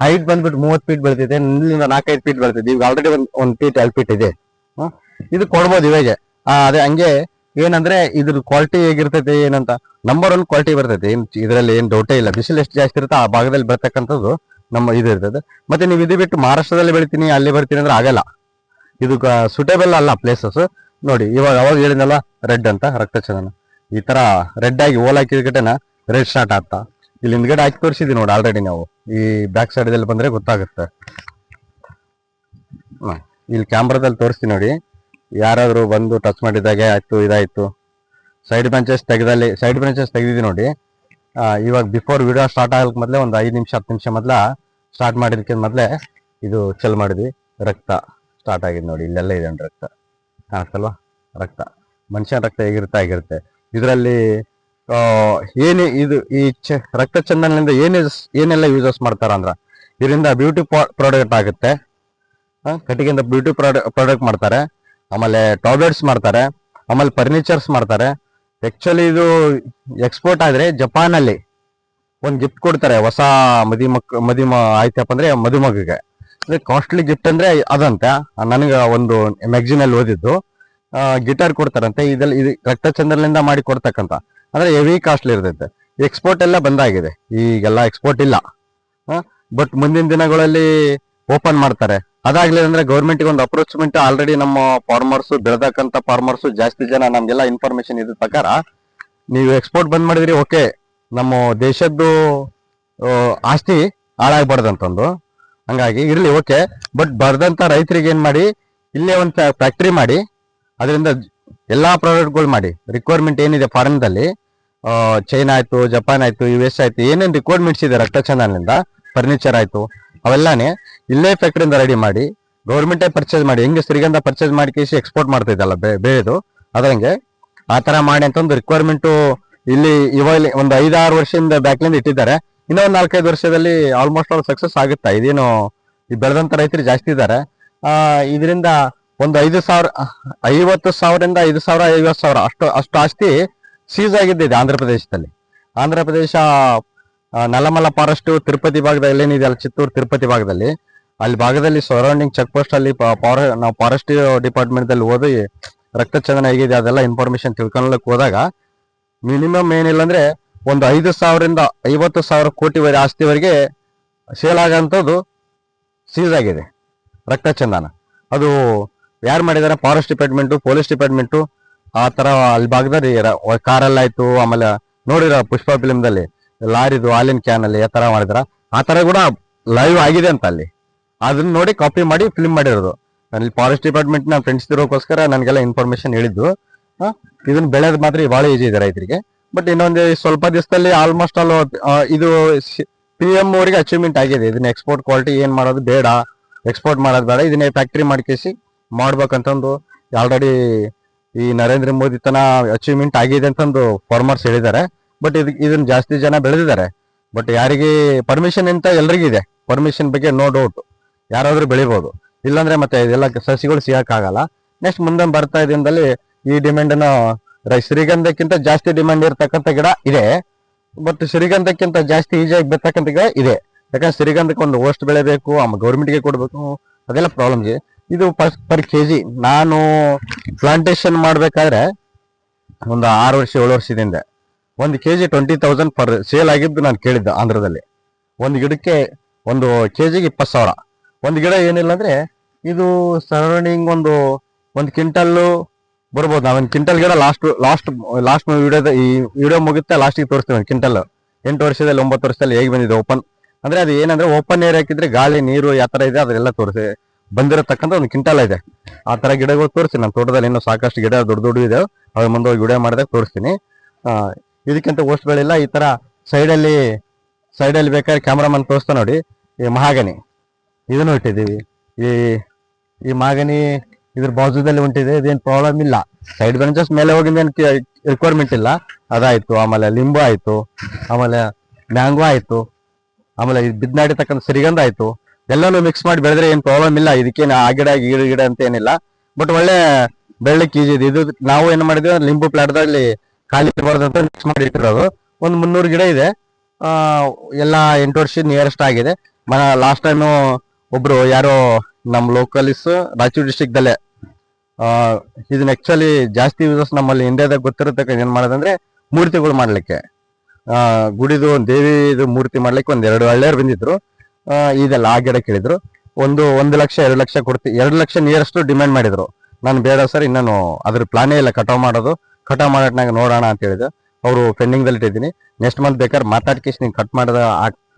ಹೈಟ್ ಬಂದ್ಬಿಟ್ಟು ಮೂವತ್ತು ಫೀಟ್ ಬೆಳಿತೈತೆ, ಇಲ್ಲಿಂದ ನಾಲ್ಕೈದು ಫೀಟ್ ಬೆಳೀತಿದೆ ಈಗ ಆಲ್ರೆಡಿ ಒಂದು, ಒಂದ್ ಫೀಟ್ ಎರಡು ಫೀಟ್ ಇದೆ. ಇದು ಕೊಡ್ಬೋದು ಇವಾಗ. ಅದೇ ಹಂಗೆ ಏನಂದ್ರೆ ಇದ್ರ ಕ್ವಾಲಿಟಿ ಹೇಗಿರ್ತೈತೆ, ಏನಂತ? ನಂಬರ್ ಒನ್ ಕ್ವಾಲಿಟಿ ಬರ್ತೈತೆ. ಏನ್ ಇದರಲ್ಲಿ ಏನ್ ಡೌಟೇ ಇಲ್ಲ. ಬಿಸಿಲು ಎಷ್ಟು ಜಾಸ್ತಿ ಇರುತ್ತೆ ಆ ಭಾಗದಲ್ಲಿ ಬರ್ತಕ್ಕಂಥದ್ದು ನಮ್ಮ ಇದು ಇರ್ತದೆ ಮತ್ತೆ ನೀವು ಇದು ಬಿಟ್ಟು ಮಹಾರಾಷ್ಟ್ರದಲ್ಲಿ ಬೆಳಿತೀನಿ, ಅಲ್ಲಿ ಬರ್ತೀನಿ ಅಂದ್ರೆ ಆಗಲ್ಲ. ಇದು ಸುಟೇಬಲ್ ಅಲ್ಲ ಪ್ಲೇಸಸ್ ನೋಡಿ, ಇವಾಗ ಅವಾಗ ಹೇಳಿದ್ನಲ್ಲ ರೆಡ್ ಅಂತ ರಕ್ತಚಂದನ ಈ ತರ ರೆಡ್ ಆಗಿ ಓಲ್ ಹಾಕಿದ ರೆಡ್ ಸ್ಟಾರ್ಟ್ ಆಗ್ತಾ. ಇಲ್ಲಿ ಹಿಂದ್ಗಡೆ ಹಾಕಿ ತೋರಿಸಿದ್ವಿ ನೋಡಿ ಆಲ್ರೆಡಿ ನಾವು. ಈ ಬ್ಯಾಕ್ ಸೈಡ್ ಅಲ್ಲಿ ಬಂದ್ರೆ ಗೊತ್ತಾಗುತ್ತೆ. ಇಲ್ಲಿ ಕ್ಯಾಮ್ರಾದಲ್ಲಿ ತೋರಿಸ್ತೀನಿ ನೋಡಿ. ಯಾರಾದರೂ ಬಂದು ಟಚ್ ಮಾಡಿದಾಗೆ ಆಯ್ತು, ಇದಾಯ್ತು. ಸೈಡ್ ಬ್ರಾಂಚಸ್ ತೆಗೆದಲ್ಲಿ ಸೈಡ್ ಬ್ರಾಂಚಸ್ ತೆಗೆದಿದ್ವಿ ನೋಡಿ. ಇವಾಗ ಬಿಫೋರ್ ವಿಡಿಯೋ ಸ್ಟಾರ್ಟ್ ಆಗಕ್ಕೆ ಮೊದಲೇ ಒಂದು ಐದು ನಿಮಿಷ, ಹತ್ತು ನಿಮಿಷ ಮೊದಲ ಸ್ಟಾರ್ಟ್ ಮಾಡಿದಕ್ಕೆ ಮೊದಲೇ ಇದು ಚೆಲ್ ಮಾಡಿದ್ವಿ. ರಕ್ತ ಸ್ಟಾರ್ಟ್ ಆಗಿದೆ ನೋಡಿ. ಇಲ್ಲೆಲ್ಲ ಇದೆ ರಕ್ತ. ಕಾಣಿಸ್ತಲ್ವಾ ರಕ್ತ. ಮನುಷ್ಯನ ರಕ್ತ ಹೇಗಿರುತ್ತೆ? ಆಗಿರುತ್ತೆ. ಇದರಲ್ಲಿ ಏನೇ ಇದು, ಈ ಚ ರಕ್ತ ಚಂದನದಿಂದ ಏನೇ ಏನೆಲ್ಲ ಯೂಸಸ್ ಮಾಡ್ತಾರ ಅಂದ್ರೆ ಇದರಿಂದ ಬ್ಯೂಟಿ ಪ್ರಾಡಕ್ಟ್ ಆಗುತ್ತೆ. ಕಟ್ಟಿಗೆಯಿಂದ ಬ್ಯೂಟಿ ಪ್ರಾಡಕ್ಟ್ ಮಾಡ್ತಾರೆ. ಆಮೇಲೆ ಟಾಬ್ಲೆಟ್ಸ್ ಮಾಡ್ತಾರೆ. ಆಮೇಲೆ ಫರ್ನಿಚರ್ಸ್ ಮಾಡ್ತಾರೆ. ಆ್ಯಕ್ಚುಲಿ ಇದು ಎಕ್ಸ್ಪೋರ್ಟ್ ಆದರೆ ಜಪಾನಲ್ಲಿ ಒಂದು ಗಿಫ್ಟ್ ಕೊಡ್ತಾರೆ, ಹೊಸ ಮದಿ ಮದಿಮ ಮದಿ ಆಯ್ತಪ್ಪ ಅಂದರೆ ಮದುಮಗಿಗೆ. ಅಂದರೆ ಕಾಸ್ಟ್ಲಿ ಗಿಫ್ಟ್ ಅಂದರೆ ಅದಂತೆ. ನನಗೆ ಒಂದು ಮ್ಯಾಗ್ಝಿನಲ್ಲಿ ಓದಿದ್ದು. ಗಿಟಾರ್ ಕೊಡ್ತಾರಂತೆ. ಇದ್ರಲ್ಲಿ ಇದು ರಕ್ತಚಂದ್ರನಿಂದ ಮಾಡಿ ಕೊಡ್ತಕ್ಕಂತ. ಅಂದ್ರೆ ಹೆವಿ ಕಾಸ್ಟ್ಲಿ ಇರ್ತೈತೆ. ಎಕ್ಸ್ಪೋರ್ಟ್ ಎಲ್ಲ ಬಂದಾಗಿದೆ. ಈಗೆಲ್ಲ ಎಕ್ಸ್ಪೋರ್ಟ್ ಇಲ್ಲ. ಬಟ್ ಮುಂದಿನ ದಿನಗಳಲ್ಲಿ ಓಪನ್ ಮಾಡ್ತಾರೆ. ಅದಾಗ್ಲಿಲ್ಲ ಅಂದ್ರೆ ಗೌರ್ಮೆಂಟ್ ಒಂದು ಅಪ್ರೋಚ್ಮೆಂಟ್ ಆಲ್ರೆಡಿ ನಮ್ಮ ಫಾರ್ಮರ್ಸ್ ಬೆಳೆದಕ್ಕಂತ ಫಾರ್ಮರ್ಸ್ ಜಾಸ್ತಿ ಜನ ನಮ್ಗೆಲ್ಲ ಇನ್ಫಾರ್ಮೇಶನ್ ಇದ್ರ ಪ್ರಕಾರ ನೀವು ಎಕ್ಸ್ಪೋರ್ಟ್ ಬಂದ್ ಮಾಡಿದ್ರಿ ಓಕೆ ನಮ್ಮ ದೇಶದ್ದು ಆಸ್ತಿ ಹಾಳಾಗ್ಬಾರ್ದಂತಂದು ಹಂಗಾಗಿ ಇರ್ಲಿ ಓಕೆ ಬಟ್ ಬರ್ದಂತ ರೈತರಿಗೆ ಏನ್ ಮಾಡಿ, ಇಲ್ಲೇ ಒಂದು ಫ್ಯಾಕ್ಟ್ರಿ ಮಾಡಿ ಅದರಿಂದ ಎಲ್ಲಾ ಪ್ರಾಡಕ್ಟ್ಗಳು ಮಾಡಿ ರಿಕ್ವೈರ್ಮೆಂಟ್ ಏನಿದೆ ಫಾರಿನ್ ದಲ್ಲಿ ಚೈನಾ ಆಯ್ತು ಜಪಾನ್ ಆಯ್ತು ಯು ಎಸ್ ಆಯ್ತು, ಏನೇನು ರಿಕ್ವೈರ್ಮೆಂಟ್ಸ್ ಇದೆ ರಕ್ತಚಂದನಿಂದ ಫರ್ನಿಚರ್ ಆಯ್ತು, ಅವೆಲ್ಲಾನೇ ಇಲ್ಲೇ ಫ್ಯಾಕ್ಟ್ರಿಯಿಂದ ರೆಡಿ ಮಾಡಿ ಗೌರ್ಮೆಂಟೇ ಪರ್ಚೇಸ್ ಮಾಡಿ, ಹೆಂಗೆ ಶ್ರೀಗಂಧ ಪರ್ಚೇಸ್ ಮಾಡಿ ಕೇಸಿ ಎಕ್ಸ್ಪೋರ್ಟ್ ಮಾಡ್ತಿದ್ದಲ್ಲ ಬೇರೆದು, ಅದ್ರಂಗೆ ಆ ತರ ಮಾಡಿ ಅಂತ ಒಂದು ರಿಕ್ವೈರ್ಮೆಂಟ್ ಇಲ್ಲಿ ಇವಾಗ ಒಂದು ಐದಾರು ವರ್ಷದಿಂದ ಬ್ಯಾಕ್ಲಿಂದ ಇಟ್ಟಿದ್ದಾರೆ. ಇನ್ನೂ ಒಂದು ನಾಲ್ಕೈದು ವರ್ಷದಲ್ಲಿ ಆಲ್ಮೋಸ್ಟ್ ಆಲ್ ಸಕ್ಸಸ್ ಆಗುತ್ತಾ? ಇದೇನು ಈ ಬೆಳೆದಂತ ರೈತರು ಜಾಸ್ತಿ ಇದ್ದಾರೆ. ಇದರಿಂದ ಒಂದು ಐದು ಸಾವಿರ, ಐವತ್ತು ಸಾವಿರದಿಂದ ಐದು ಸಾವಿರ, ಐವತ್ತು ಸಾವಿರ, ಅಷ್ಟು ಅಷ್ಟು ಆಸ್ತಿ ಸೀಸ್ ಆಗಿದ್ದಿದೆ ಆಂಧ್ರ ಪ್ರದೇಶದಲ್ಲಿ. ಆಂಧ್ರ ಪ್ರದೇಶ ನಲಮಲ ಫಾರೆಸ್ಟ್ ತಿರುಪತಿ ಭಾಗದಲ್ಲಿ ಏನಿದೆಯಲ್ಲ ಚಿತ್ತೂರು ತಿರುಪತಿ ಭಾಗದಲ್ಲಿ. ಅಲ್ಲಿ ಭಾಗದಲ್ಲಿ ಸರೌಂಡಿಂಗ್ ಚೆಕ್ ಪೋಸ್ಟ್ ಅಲ್ಲಿ ನಾವು ಫಾರೆಸ್ಟ್ ಡಿಪಾರ್ಟ್ಮೆಂಟ್ ದಲ್ಲಿ ಓದಿ ರಕ್ತಚಂದನ ಹೇಗಿದೆ ಅದೆಲ್ಲ ಇನ್ಫಾರ್ಮೇಶನ್ ತಿಳ್ಕೊಳ್ಳಕ್ ಹೋದಾಗ ಮಿನಿಮಮ್ ಏನಿಲ್ಲ ಅಂದ್ರೆ ಒಂದು ಐದು ಸಾವಿರದಿಂದ ಐವತ್ತು ಸಾವಿರ ಕೋಟಿವರೆ ಆಸ್ತಿವರೆಗೆ ಸೇಲ್ ಆಗಂತದ್ದು ಸೀಸ್ ಆಗಿದೆ ರಕ್ತಚಂದನ. ಅದು ಯಾರು ಮಾಡಿದಾರೆ? ಫಾರೆಸ್ಟ್ ಡಿಪಾರ್ಟ್ಮೆಂಟು ಪೊಲೀಸ್ ಡಿಪಾರ್ಟ್ಮೆಂಟು ಆ ತರ ಅಲ್ಲಿ ಭಾಗದಲ್ಲಿ ಕಾರಲ್ಲಾಯಿತು, ಆಮೇಲೆ ನೋಡಿರ ಪುಷ್ಪ ಫಿಲ್ಮ್ದಲ್ಲಿ, ಲಾರಿದು ಆಲಿನ್ ಕ್ಯಾನ್ ಅಲ್ಲಿ ತರ ಮಾಡಿದ್ರ. ಆ ತರ ಕೂಡ ಲೈವ್ ಆಗಿದೆ ಅಂತ ಅಲ್ಲಿ. ಅದನ್ನ ನೋಡಿ ಕಾಪಿ ಮಾಡಿ ಫಿಲ್ಮ್ ಮಾಡಿರೋದು. ಅಲ್ಲಿ ಫಾರೆಸ್ಟ್ ಡಿಪಾರ್ಟ್ಮೆಂಟ್ನ ಫ್ರೆಂಡ್ಸ್ ಇರೋಕ್ಕೋಸ್ಕರ ನನಗೆಲ್ಲ ಇನ್ಫಾರ್ಮೇಶನ್ ಹೇಳಿದ್ದು. ಇದನ್ನ ಬೆಳೆದ್ ಮಾತ್ರ ಬಹಳ ಈಜಿ ಇದೆ ರೈತರಿಗೆ. ಬಟ್ ಇನ್ನೊಂದು ಸ್ವಲ್ಪ ದಿವಸದಲ್ಲಿ ಆಲ್ಮೋಸ್ಟ್ ಆಲ್ ಇದು ಪಿ ಎಂ ಅವರಿಗೆ ಅಚೀವ್ಮೆಂಟ್ ಆಗಿದೆ. ಇದನ್ನ ಎಕ್ಸ್ಪೋರ್ಟ್ ಕ್ವಾಲಿಟಿ ಏನ್ ಮಾಡೋದು ಬೇಡ. ಎಕ್ಸ್ಪೋರ್ಟ್ ಮಾಡೋದು ಬೇಡ. ಇದನ್ನೇ ಫ್ಯಾಕ್ಟ್ರಿ ಮಾಡ್ಕೇಸಿ ಮಾಡ್ಬೇಕಂತಂದು ಆಲ್ರೆಡಿ ಈ ನರೇಂದ್ರ ಮೋದಿ ತನ ಅಚೀವ್ಮೆಂಟ್ ಆಗಿದೆ ಅಂತಂದು ಫಾರ್ಮರ್ಸ್ ಹೇಳಿದ್ದಾರೆ. ಬಟ್ ಇದು, ಇದನ್ನ ಜಾಸ್ತಿ ಜನ ಬೆಳೆದಿದ್ದಾರೆ. ಬಟ್ ಯಾರಿಗೆ ಪರ್ಮಿಷನ್ ಅಂತ ಎಲ್ರಿಗೂ ಇದೆ ಪರ್ಮಿಷನ್ ಬಗ್ಗೆ ನೋ ಡೌಟ್ ಯಾರಾದ್ರೂ ಬೆಳಿಬಹುದು ಇಲ್ಲಾಂದ್ರೆ ಮತ್ತೆ ಇದೆಲ್ಲ ಸಸಿಗಳು ಸಿಗಕ್ಕಾಗಲ್ಲ. ನೆಕ್ಸ್ಟ್ ಮುಂದೆ ಬರ್ತಾ ದಿನದಲ್ಲಿ ಈ ಡಿಮ್ಯಾಂಡ್ ಶ್ರೀಗಂಧಕ್ಕಿಂತ ಜಾಸ್ತಿ ಡಿಮ್ಯಾಂಡ್ ಇರತಕ್ಕಂಥ ಗಿಡ ಇದೆ. ಬಟ್ ಶ್ರೀಗಂಧಕ್ಕಿಂತ ಜಾಸ್ತಿ ಈಜಿಯಾಗಿ ಬರ್ತಕ್ಕಂಥ ಗಿಡ ಇದೆ. ಯಾಕಂದ್ರೆ ಶ್ರೀಗಂಧಕ್ಕೆ ಒಂದು ಓಸ್ಟ್ ಆಮೇಲೆ ಗೌರ್ಮೆಂಟ್ಗೆ ಕೊಡಬೇಕು, ಅದೆಲ್ಲ ಪ್ರಾಬ್ಲಮ್ ಇದೆ. ಇದು ಪರ್ ಕೆಜಿ ನಾನು ಪ್ಲಾಂಟೇಶನ್ ಮಾಡ್ಬೇಕಾದ್ರೆ ಒಂದು ಆರು ವರ್ಷ, ಏಳು ವರ್ಷದಿಂದ ಒಂದು K G twenty thousand per sale ಆಗಿದ್ದು ನಾನು ಕೇಳಿದ್ದೆ ಆಂಧ್ರದಲ್ಲಿ. ಒಂದು ಗಿಡಕ್ಕೆ ಒಂದು ಕೆ ಜಿಗೆ ಇಪ್ಪತ್ತು ಸಾವಿರ. ಒಂದು ಗಿಡ ಏನಿಲ್ಲ ಅಂದ್ರೆ ಇದು ಸರೌಂಡಿಂಗ್ ಒಂದು ಒಂದು ಕ್ವಿಂಟಲ್ಲು ಬರ್ಬೋದು. ನಾವೊಂದು ಕ್ವಿಂಟಲ್ ಗಿಡ ಲಾಸ್ಟ್ ಲಾಸ್ಟ್ ಲಾಸ್ಟ್ ವಿಡಿಯೋದ ಈ ವಿಡಿಯೋ ಮುಗಿತಾ ಲಾಸ್ಟಿಗೆ ತೋರಿಸ್ತೀವಿ ಒಂದು ಕ್ವಿಂಟಲ್ ಎಂಟು ವರ್ಷದಲ್ಲಿ, ಒಂಬತ್ತು ವರ್ಷದಲ್ಲಿ ಹೇಗೆ ಬಂದಿದೆ ಓಪನ್ ಅಂದ್ರೆ ಅದು ಏನಂದ್ರೆ ಓಪನ್ ಏರ್ ಹಾಕಿದ್ರೆ ಗಾಳಿ, ನೀರು ಯಾವ ಥರ ಇದೆ ಅದೆಲ್ಲ ತೋರಿಸಿ. ಬಂದಿರತಕ್ಕಂಥ ಒಂದು ಕಿಂಟಾಲ ಇದೆ. ಆ ತರ ಗಿಡಗಳು ತೋರಿಸಿ ನಮ್ಮ ತೋಟದಲ್ಲಿ ಇನ್ನೂ ಸಾಕಷ್ಟು ಗಿಡ ದೊಡ್ಡ ದೊಡ್ಡ ಇದೆ. ಅದ್ರ ಮುಂದೆ ಹೋಗಿ ವಿಡಿಯೋ ಮಾಡಿದಾಗ ತೋರಿಸ್ತೀನಿ. ಇದಕ್ಕಿಂತ ಓಸ್ಟ್ಗಳಿಲ್ಲ ಈ ತರ ಸೈಡಲ್ಲಿ ಸೈಡಲ್ಲಿ ಬೇಕಾದ್ರೆ ಕ್ಯಾಮ್ರಾಮನ್ ತೋರಿಸ್ತಾ ನೋಡಿ. ಈ ಮಹಾಗನಿ ಇದನ್ನು ಇಟ್ಟಿದ್ದೀವಿ. ಈ ಈ ಮಹಾಗನಿ ಇದ್ರ ಬಾಜುದಲ್ಲಿ ಉಂಟಿದೆ. ಇದೇನ್ ಪ್ರಾಬ್ಲಮ್ ಇಲ್ಲ. ಸೈಡ್ ಬೆಂಚಸ್ ಮೇಲೆ ಹೋಗಿಂದ ರಿಕ್ವೈರ್ಮೆಂಟ್ ಇಲ್ಲ. ಅದಾಯ್ತು. ಆಮೇಲೆ ಲಿಂಬು ಆಯ್ತು. ಆಮೇಲೆ ಮ್ಯಾಂಗೋ ಆಯ್ತು. ಆಮೇಲೆ ಬಿದ್ನಾಡಿತಕ್ಕಂಥ ಸಿರಿಗಂಧ ಆಯ್ತು. ಎಲ್ಲಾನು ಮಿಕ್ಸ್ ಮಾಡಿ ಬೆಳೆದ್ರೆ ಏನ್ ಪ್ರಾಬ್ಲಮ್ ಇಲ್ಲ. ಇದಕ್ಕೇನು ಆ ಗಿಡ ಗಿಡ ಗಿಡ ಅಂತ ಏನಿಲ್ಲ. ಬಟ್ ಒಳ್ಳೆ ಬೆಳ್ಳಕ್ಕೆ ಈಜಿ ಇದೆ. ಇದು ನಾವು ಏನ್ ಮಾಡಿದ್ವಿ ಅಂದ್ರೆ ಲಿಂಬು ಪ್ಲಾಟ್ದಲ್ಲಿ ಖಾಲಿ ಇರಬಾರ್ದು ಅಂತ ಮಿಕ್ಸ್ ಮಾಡಿ ಇಟ್ಟಿರೋದು. ಒಂದು ಮುನ್ನೂರು ಗಿಡ ಇದೆ. ಎಲ್ಲ ಎಂಟು ವರ್ಷದ ನಿಯರೆಸ್ಟ್ ಆಗಿದೆ. ಮನ ಲಾಸ್ಟ್ ಟೈಮು ಒಬ್ರು ಯಾರೋ ನಮ್ಮ ಲೋಕಲಿಸ್ ರಾಯಚೂರು ಡಿಸ್ಟಿಕ್ ದಲ್ಲೇ. ಇದನ್ನ ಆಕ್ಚುಲಿ ಜಾಸ್ತಿ ಯೂಸಸ್ ನಮ್ಮಲ್ಲಿ ಇಂಡಿಯಾದಾಗ ಗೊತ್ತಿರತಕ್ಕ ಏನ್ ಮಾಡೋದಂದ್ರೆ ಮೂರ್ತಿಗಳು ಮಾಡ್ಲಿಕ್ಕೆ. ಗುಡಿದು ಒಂದು ದೇವಿದು ಮೂರ್ತಿ ಮಾಡ್ಲಿಕ್ಕೆ ಒಂದ್ ಎರಡು ಹಳ್ಳಿಯರು ಬಂದಿದ್ರು. ಇದೆಲ್ಲ ಆ ಗಿಡ ಕೇಳಿದ್ರು ಒಂದು ಒಂದು ಲಕ್ಷ, ಎರಡು ಲಕ್ಷ ಕೊಡ್ತಿ, ಎರಡು ಲಕ್ಷ ನಿಯರಷ್ಟು ಡಿಮ್ಯಾಂಡ್ ಮಾಡಿದ್ರು. ನಾನು ಬೇಡ ಸರ್ ಇನ್ನೂ ಅದ್ರ ಪ್ಲಾನೇ ಇಲ್ಲ ಕಟಾವ್ ಮಾಡೋದು. ಕಟಾವ್ ಮಾಡೋಟ್ನಾಗ ನೋಡೋಣ ಅಂತ ಹೇಳಿದ್ರು. ಅವರು ಪೆಂಡಿಂಗ್ ದಲ್ಲಿ ಇಟ್ಟಿದ್ದೀನಿ ನೆಕ್ಸ್ಟ್ ಮಂತ್ ಬೇಕಾದ್ರೆ ಮಾತಾಡ್ಕೇಸಿ ನೀವು ಕಟ್ ಮಾಡಿದ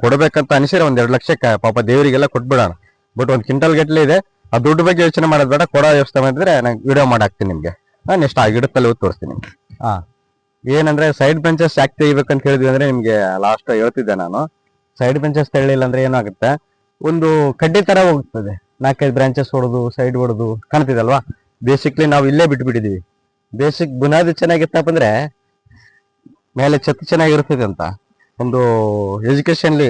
ಕೊಡ್ಬೇಕಂತ ಅನಿಸಿದ್ರೆ ಒಂದ್ ಎರಡು ಲಕ್ಷ ಪಾಪ ದೇವರಿಗೆಲ್ಲ ಕೊಟ್ಬಿಡೋಣ. ಬಟ್ ಒಂದು ಕ್ವಿಂಟಲ್ ಗಟ್ಲೆ ಇದೆ. ಆ ದುಡ್ಡು ಬಗ್ಗೆ ಯೋಚನೆ ಮಾಡೋದು ಬೇಡ. ಕೊಡೋ ವ್ಯವಸ್ಥೆ ಮಾಡಿದ್ರೆ ನಾನು ವಿಡಿಯೋ ಮಾಡಾಕ್ತೀನಿ ನಿಮ್ಗೆ. ನಾನು ನೆಕ್ಸ್ಟ್ ಆ ಗಿಡದಲ್ಲಿ ಹೋಗಿ ತೋರಿಸ್ತೀನಿ ಹಾ. ಏನಂದ್ರೆ ಸೈಡ್ ಬೆಂಚಸ್ ಯಾಕೆ ತೆಗಿಬೇಕಂತ ಹೇಳಿದ್ವಿ ಅಂದ್ರೆ ನಿಮ್ಗೆ ಲಾಸ್ಟ್ ಹೇಳ್ತಿದ್ದೆ ನಾನು. ಸೈಡ್ ಬ್ರಾಂಚಸ್ ತೆಳ್ಳಿಲ್ಲ ಅಂದ್ರೆ ಏನಾಗುತ್ತೆ? ಒಂದು ಕಡ್ಡಿ ತರ ಹೋಗ್ತದೆ. ನಾಲ್ಕೈದು ಬ್ರಾಂಚಸ್ ಹೊಡೆದು ಸೈಡ್ ಹೊಡೆದು, ಕಾಣ್ತಿದಲ್ವಾ? ಬೇಸಿಕ್ಲಿ ನಾವು ಇಲ್ಲೇ ಬಿಟ್ಬಿಟ್ಟಿದೀವಿ. ಬೇಸಿಕ್ ಬುನಾದಿ ಚೆನ್ನಾಗಿತ್ತಪ್ಪ ಅಂದ್ರೆ ಮೇಲೆ ಛತ್ತು ಚೆನ್ನಾಗಿರ್ತದೆ ಅಂತ. ಒಂದು ಎಜುಕೇಶನ್ಲಿ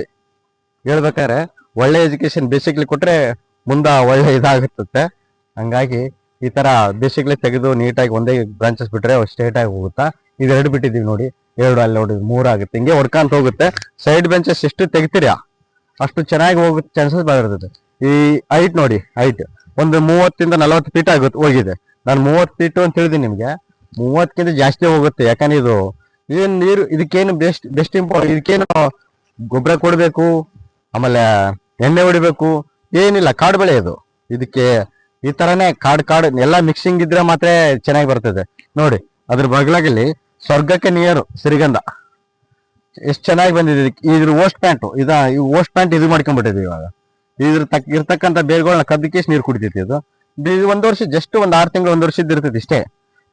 ಹೇಳ್ಬೇಕಾದ್ರೆ ಒಳ್ಳೆ ಎಜುಕೇಶನ್ ಬೇಸಿಕ್ಲಿ ಕೊಟ್ರೆ ಮುಂದ ಒಳ್ಳೆ ಇದಾಗುತ್ತೆ ಹಂಗಾಗಿ ಈ ತರ ಬೇಸಿಕ್ಲಿ ತೆಗೆದು ನೀಟಾಗಿ ಒಂದೇ ಬ್ರಾಂಚಸ್ ಬಿಟ್ರೆ ಸ್ಟ್ರೇಟ್ ಆಗಿ ಹೋಗುತ್ತಾ? ಇದೆರಡು ಬಿಟ್ಟಿದೀವಿ ನೋಡಿ. ಎರಡು ಅಲ್ಲಿ ನೋಡಿ ಮೂರ್ ಆಗುತ್ತೆ. ಹಿಂಗೆ ಹೊಡ್ಕೊಂತ ಹೋಗುತ್ತೆ. ಸೈಡ್ ಬೆಂಚಸ್ ಎಷ್ಟು ತೆಗಿತೀರಾ? ಅಷ್ಟು ಚೆನ್ನಾಗಿ ಹೋಗುತ್ತೆ ಚಾನ್ಸಸ್ ಬಂದಿರ್ತದೆ. ಈ ಹೈಟ್ ನೋಡಿ ಹೈಟ್ ಒಂದು ಮೂವತ್ತಿಂದ ನಲವತ್ತು ಫೀಟ್ ಆಗುತ್ತೆ ಹೋಗಿದೆ. ನಾನು ಮೂವತ್ತು ಫೀಟ್ ಅಂತ ಹೇಳಿದೀನಿ ನಿಮಗೆ. ಮೂವತ್ತಕ್ಕಿಂತ ಜಾಸ್ತಿ ಹೋಗುತ್ತೆ. ಯಾಕಂದ್ರೆ ಇದು ಏನು ನೀರು, ಇದಕ್ಕೇನು ಬೆಸ್ಟ್ ಬೆಸ್ಟ್ ಇಂಪಾರ್ಟ್ ಇದಕ್ಕೇನು ಗೊಬ್ಬರ ಕೊಡಬೇಕು, ಆಮೇಲೆ ಎಣ್ಣೆ ಹೊಡಿಬೇಕು, ಏನಿಲ್ಲ. ಕಾಡು ಬೆಳೆ ಇದು. ಇದಕ್ಕೆ ಈ ತರನೇ ಕಾಡು ಕಾಡು, ಎಲ್ಲ ಮಿಕ್ಸಿಂಗ್ ಇದ್ರೆ ಮಾತ್ರ ಚೆನ್ನಾಗಿ ಬರ್ತದೆ. ನೋಡಿ, ಅದ್ರ ಬಗ್ಲಾಗಲ್ಲಿ ಸ್ವರ್ಗಕ್ಕೆ ನಿಯರು, ಸಿರಿಗಂಧ. ಎಷ್ಟು ಚೆನ್ನಾಗಿ ಬಂದಿದೆ. ಇದ್ರ ಓಸ್ಟ್ ಪ್ಯಾಂಟು ಇದ ಓಸ್ಟ್ ಪ್ಯಾಂಟ್ ಇದು ಮಾಡ್ಕೊಂಡ್ಬಿಟ್ಟಿದೆ ಇವಾಗ. ಇದ್ರ ತಕ್ಕ ಇರ್ತಕ್ಕಂಥ ಬೇರ್ಗಳನ್ನ ಕದ್ದಿಕೇಶ್ ನೀರು ಕುಡಿತೈತಿ ಇದು? ಇದು ಒಂದು ವರ್ಷ ಜಸ್ಟ್ ಒಂದು ಆರು ತಿಂಗಳು ಒಂದು ವರ್ಷದ ಇರ್ತೈತಿ ಇಷ್ಟೇ.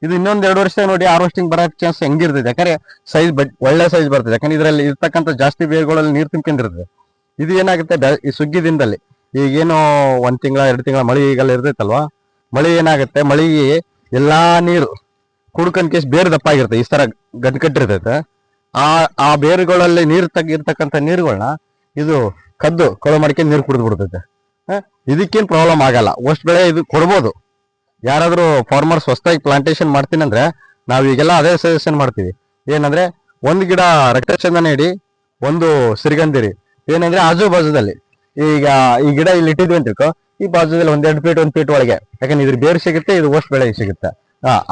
ಇದು ಇನ್ನೊಂದು ಎರಡು ವರ್ಷ ನೋಡಿ ಹಾರ್ವೆಸ್ಟಿಂಗ್ ಬರೋಕ್ಕೆ ಚಾನ್ಸ್ ಹೆಂಗಿರ್ತದೆ ಯಾಕಂದ್ರೆ ಸೈಜ್ ಬಟ್ ಒಳ್ಳೆ ಸೈಜ್ ಬರ್ತದೆ ಯಾಕಂದ್ರೆ ಇದರಲ್ಲಿ ಇರ್ತಕ್ಕಂಥ ಜಾಸ್ತಿ ಬೇರುಗಳಲ್ಲಿ ನೀರು ತುಂಬಿಕೊಂಡಿರ್ತದೆ ಇದು ಏನಾಗುತ್ತೆ ಈ ಸುಗ್ಗಿ ದಿನದಲ್ಲಿ. ಈಗೇನು ಒಂದು ತಿಂಗಳ, ಎರಡು ತಿಂಗಳ ಮಳೆ ಈಗೆಲ್ಲ ಇರ್ತೈತಲ್ವಾ? ಮಳೆ ಏನಾಗುತ್ತೆ? ಮಳಿಗೆ ಎಲ್ಲಾ ನೀರು. ಕುಡ್ಕೊಂಡ್ ಕೇಸ್ ಬೇರು ದಪ್ಪ ಆಗಿರುತ್ತೆ ಈ ತರ ಗಡ್ ಕಟ್ಟಿರ್ತೈತೆ. ಆ ಆ ಬೇರುಗಳಲ್ಲಿ ನೀರು ತಗ್ಗಿರ್ತಕ್ಕಂಥ ನೀರುಗಳನ್ನ ಇದು ಕದ್ದು, ಕೊಳ ಮಾಡ್ಕೊಂಡು ನೀರು ಕುಡಿದು ಬಿಡ್ತೈತೆ. ಇದಕ್ಕೇನು ಪ್ರಾಬ್ಲಮ್ ಆಗಲ್ಲ. ಅಷ್ಟು ಬೆಳೆ ಇದು ಕೊಡ್ಬೋದು. ಯಾರಾದರೂ ಫಾರ್ಮರ್ಸ್ ಹೊಸದಾಗಿ ಪ್ಲಾಂಟೇಶನ್ ಮಾಡ್ತೀನಿ ಅಂದ್ರೆ ನಾವ್ ಈಗೆಲ್ಲ ಅದೇ ಸಜೆಷನ್ ಮಾಡ್ತೀವಿ. ಏನಂದ್ರೆ ಒಂದು ಗಿಡ ರಕ್ತಚಂದನ ಇಡಿ ಒಂದು ಸಿರಿಗಂದಿರಿ ಏನಂದ್ರೆ ಆಜು ಬಾಜುದಲ್ಲಿ. ಈಗ ಈ ಗಿಡ ಇಲ್ಲಿ ಇಟ್ಟಿದ್ವಿ ಅಂತ ಈ ಬಾಜುದಲ್ಲಿ ಒಂದ್ ಎರಡು ಫೀಟ್ ಒಂದ್ ಫೀಟ್ ಒಳಗೆ. ಯಾಕಂದ್ರೆ ಇದ್ರ ಬೇರು ಸಿಗುತ್ತೆ ಇದು ಅಷ್ಟು ಬೆಳೆ ಸಿಗುತ್ತೆ.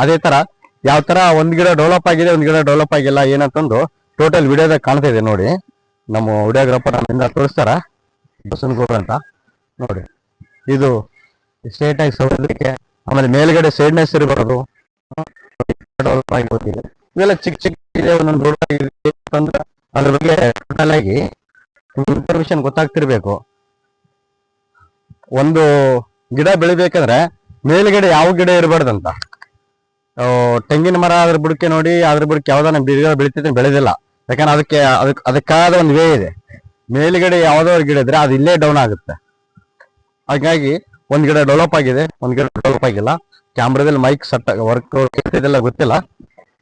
ಅದೇ ತರ ಯಾವ ತರ ಒಂದ್ ಗಿಡ ಡೆವಲಪ್ ಆಗಿದೆ, ಒಂದ್ ಗಿಡ ಡೆವಲಪ್ ಆಗಿಲ್ಲ ಏನಂತಂದು ಟೋಟಲ್ ವಿಡಿಯೋದಾಗ ಕಾಣ್ತಾ ಇದೆ ನೋಡಿ. ನಮ್ಮ ವಿಡಿಯೋಗ್ರಾಫರ್ ನಮ್ಮಿಂದ ತೋರಿಸ್ತಾರ. ಬಸವನಗೌಡ ಅಂತ. ನೋಡಿ. ಇದು ಸ್ಟ್ರೇಟ್ ಆಗಿ ಸೌದಕ್ಕೆ ಆಮೇಲೆ ಮೇಲ್ಗಡೆ ಸೈಡ್ನೆಸ್ ಇರಬಾರದು ಡೆವಲಪ್ ಆಗಿ ಹೋಗಿದೆ. ಇವೆಲ್ಲ ಚಿಕ್ಕ ಚಿಕ್ಕ ಒಂದೊಂದು ರೋಡ್ ಅಂದ್ರೆ ಅದ್ರ ಬಗ್ಗೆ ಟೋಟಲ್ ಆಗಿ ಇನ್ಫಾರ್ಮೇಶನ್ ಗೊತ್ತಾಗ್ತಿರ್ಬೇಕು. ಒಂದು ಗಿಡ ಬೆಳಿಬೇಕಂದ್ರೆ ಮೇಲ್ಗಡೆ ಯಾವ ಗಿಡ ಇರಬಾರ್ದಂತ. ತೆಂಗಿನ ಮರ ಅದ್ರ ಬುಡಕ್ಕೆ ನೋಡಿ ಅದ್ರ ಬುಡಕ್ಕೆ ಯಾವ್ದಾನ ಗಿಡ ಬೆಳಿತೈತೆ ಬೆಳೆದಿಲ್ಲ. ಯಾಕಂದ್ರೆ ಅದಕ್ಕೆ ಅದಕ್ಕೆ ಅದಕ್ಕಾದ ಒಂದು ವೇ ಇದೆ. ಮೇಲ್ಗಡೆ ಯಾವುದೋ ಗಿಡ ಇದ್ರೆ ಅದು ಇಲ್ಲೇ ಡೌನ್ ಆಗುತ್ತೆ. ಹಾಗಾಗಿ, ಒಂದ್ ಗಿಡ ಡೆವಲಪ್ ಆಗಿದೆ, ಒಂದ್ ಗಿಡ ಡೆವಲಪ್ ಆಗಿಲ್ಲ. ಕ್ಯಾಮ್ರಾದಲ್ಲಿ ಮೈಕ್ ಸಟ್ ವರ್ಕ್ ಇದೆಲ್ಲ ಗೊತ್ತಿಲ್ಲ.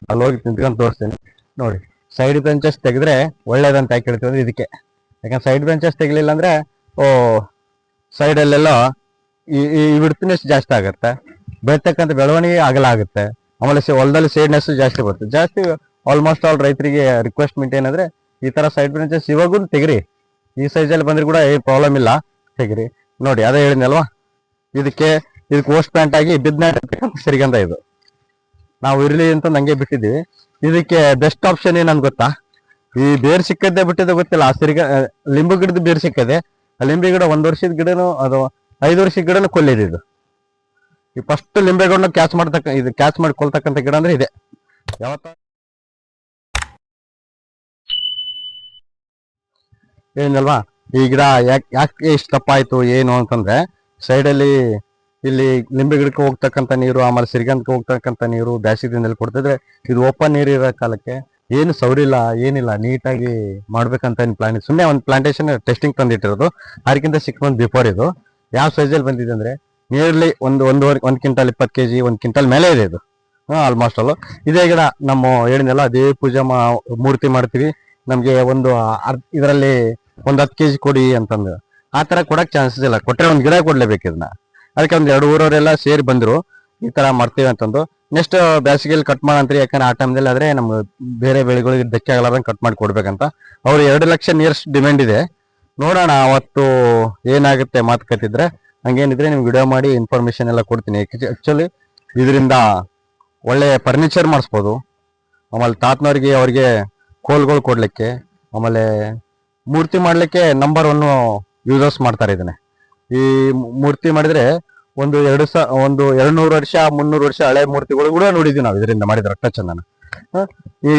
ಅಲ್ಲಿ ಹೋಗಿ ನಿಂತ್ಕೊಂಡು ತೋರಿಸ್ತೀನಿ. ನೋಡಿ ಸೈಡ್ ಬ್ರಾಂಚಸ್ ತೆಗೆದ್ರೆ ಒಳ್ಳೇದಂತ ಯಾಕೆ ಹೇಳ್ತೀವಿ ಇದಕ್ಕೆ. ಯಾಕಂದ್ರೆ ಸೈಡ್ ಬ್ರಾಂಚಸ್ ತೆಗಿಲಿಲ್ಲ ಅಂದ್ರೆ, ಓ ಸೈಡ್ ಅಲ್ಲೆಲ್ಲ ಈ ವಿಡ್ತ್ನೆಸ್ ಜಾಸ್ತಿ ಆಗುತ್ತೆ. ಬೆಳ್ತಕ್ಕಂಥ ಬೆಳವಣಿಗೆ ಅಗಲ ಆಗುತ್ತೆ ಆಮೇಲೆ ಹೊಲದಲ್ಲಿ ಸೇಡ್ನೆಸ್ ಜಾಸ್ತಿ ಬರುತ್ತೆ. ಜಾಸ್ತಿ ಆಲ್ಮೋಸ್ಟ್ ಆಲ್ ರೈತರಿಗೆ ರಿಕ್ವೆಸ್ಟ್ಮೆಂಟ್ ಏನಂದ್ರೆ, ಈ ತರ ಸೈಡ್ ಬ್ರಾಂಚಸ್ ಇವಾಗೂ ತೆಗ್ರಿ. ಈ ಸೈಜಲ್ಲಿ ಬಂದ್ರೆ ಕೂಡ ಏನ್ ಪ್ರಾಬ್ಲಮ್ ಇಲ್ಲ, ತೆಗ್ರಿ. ನೋಡಿ, ಅದೇ ಹೇಳಿದ್ನಲ್ವಾ ಇದಕ್ಕೆ ಇದಕ್ಕೆ ಓಸ್ಟ್ ಪ್ಯಾಂಟ್ ಆಗಿ ಬಿದ್ದ ಸರಿಗಂಧ ಇದು. ನಾವು ಇರ್ಲಿ ಅಂತ ನಂಗೆ ಬಿಟ್ಟಿದ್ದೀವಿ. ಇದಕ್ಕೆ ಬೆಸ್ಟ್ ಆಪ್ಷನ್ ಏನಂದ್ ಗೊತ್ತಾ? ಈ ಬೇರ್ ಸಿಕ್ಕದ್ದೇ ಬಿಟ್ಟಿದ್ದೆ ಗೊತ್ತಿಲ್ಲ. ಆ ಸಿರಿಗ ಲಿಂಬು ಗಿಡದ ಬೇರ್ ಸಿಕ್ಕದೆ. ಆ ಲಿಂಬೆ ಗಿಡ ಒಂದ್ ವರ್ಷದ ಗಿಡನು, ಅದು ಐದು ವರ್ಷದ ಗಿಡನು ಕೊಲ್ಲಿದೆ ಇದು. ಈ ಫಸ್ಟ್ ಲಿಂಬೆಗಳನ್ನ ಕ್ಯಾಚ್ ಮಾಡ್ತಕ್ಕ ಇದು ಕ್ಯಾಚ್ ಮಾಡಿ ಕೊಲ್ತಕ್ಕಂಥ ಗಿಡ ಅಂದ್ರೆ ಇದೆ. ಯಾವತ್ತ? ಏನಲ್ವಾ? ಈ ಗಿಡ ಯಾಕೆ ಯಾಕೆ ಇಷ್ಟು ತಪ್ಪಾಯ್ತು ಏನು ಅಂತಂದ್ರೆ ಸೈಡಲ್ಲಿ ಇಲ್ಲಿ ಲಿಂಬೆ ಗಿಡಕ್ಕೆ ಹೋಗ್ತಕ್ಕಂಥ ನೀರು, ಆಮೇಲೆ ಸಿರಿಗಂಧಕ್ಕೆ ಹೋಗ್ತಕ್ಕಂಥ ನೀರು ಬ್ಯಾಸಿಗೆ ಕೊಡ್ತಿದ್ರೆ ಇದು ಓಪನ್ ನೀರು ಇರೋ ಕಾಲಕ್ಕೆ ಏನು ಸೌರಿಲ್ಲ, ಏನಿಲ್ಲ, ನೀಟಾಗಿ ಮಾಡ್ಬೇಕಂತ ಪ್ಲಾನ್ ಸುಮ್ಮನೆ ಒಂದು ಪ್ಲಾಂಟೇಶನ್ ಟೆಸ್ಟಿಂಗ್ ತಂದಿಟ್ಟಿರೋದು. ಅದಕ್ಕಿಂತ ಸಿಕ್ಸ್ ಮಂತ್ ಬಿಫೋರ್ ಇದು. ಯಾವ ಸೈಜಲ್ಲಿ ಬಂದಿದೆ ಅಂದ್ರೆ ನಿಯರ್ಲಿ ಒಂದು ಒಂದೂವರೆ, ಒಂದು ಕ್ವಿಂಟಲ್ ಇಪ್ಪತ್ತು ಕೆಜಿ, ಒಂದು ಕ್ವಿಂಟಲ್ ಮೇಲೆ ಇದೆ ಇದು. ಆಲ್ಮೋಸ್ಟ್ ಅಲ್ಲ ಇದೇ ಗಿಡ ನಮ್ಮ ಹೇಳಿದ್ನಲ್ಲ ಅದೇ ಪೂಜೆ ಮಾ, ಮೂರ್ತಿ ಮಾಡ್ತೀವಿ. ನಮಗೆ ಒಂದು ಅರ್ಧ, ಇದರಲ್ಲಿ ಒಂದು ಹತ್ತು ಕೆಜಿ ಕೊಡಿ ಅಂತಂದು. ಆ ಥರ ಕೊಡೋಕ್ಕೆ ಚಾನ್ಸಸ್ ಇಲ್ಲ. ಕೊಟ್ಟರೆ ಒಂದು ಗಿಡ ಕೊಡಲೇಬೇಕು ಇದನ್ನ. ಅದಕ್ಕೆ ಒಂದು ಎರಡು ಊರವರೆಲ್ಲ ಸೇರಿ ಬಂದರು. ಈ ಥರ ಮಾಡ್ತೀವಿ ಅಂತಂದು. ನೆಕ್ಸ್ಟ್ ಬೇಸಿಗೆಯಲ್ಲಿ ಕಟ್ ಮಾಡಂತ್ರಿ, ಯಾಕಂದ್ರೆ ಆ ಟೈಮ್ದಲ್ಲಿ ಆದರೆ ನಮ್ಗೆ ಬೇರೆ ಬೆಳೆಗಳಿಗೆ ಧಕ್ಕೆ ಆಗಲಾರ್ದಂಗೆ ಕಟ್ ಮಾಡಿ ಕೊಡ್ಬೇಕಂತ. ಅವ್ರು ಎರಡು ಲಕ್ಷ ನಿಯರ್ಸ್ಟ್ ಡಿಮ್ಯಾಂಡ್ ಇದೆ. ನೋಡೋಣ, ಅವತ್ತು ಏನಾಗುತ್ತೆ ಮಾತುಕತಿದ್ರೆ ಹಂಗೇನಿದ್ರೆ ನಿಮ್ಗೆ ವಿಡಿಯೋ ಮಾಡಿ ಇನ್ಫಾರ್ಮೇಶನ್ ಎಲ್ಲ ಕೊಡ್ತೀನಿ. ಆ್ಯಕ್ಚುಲಿ ಇದರಿಂದ ಒಳ್ಳೆ ಫರ್ನಿಚರ್ ಮಾಡಿಸ್ಬೋದು. ಆಮೇಲೆ ತಾತನವ್ರಿಗೆ, ಅವ್ರಿಗೆ ಕೋಲ್ಗಳು ಕೊಡಲಿಕ್ಕೆ, ಆಮೇಲೆ ಮೂರ್ತಿ ಮಾಡಲಿಕ್ಕೆ ನಂಬರ್ ಒನ್ನು ಯೂಸರ್ಸ್ ಮಾಡ್ತಾರೆ ಇದನ್ನೇ. ಈ ಮೂರ್ತಿ ಮಾಡಿದರೆ ಒಂದು ಎರಡು ಸ ಒಂದು ಎರಡು ನೂರು ವರ್ಷ, ಮುನ್ನೂರು ವರ್ಷ ಹಳೆ ಮೂರ್ತಿಗಳು ಕೂಡ ನೋಡಿದ್ವಿ ನಾವು ಇದರಿಂದ ಮಾಡಿದ ರಕ್ತಚಂದನ? ಈ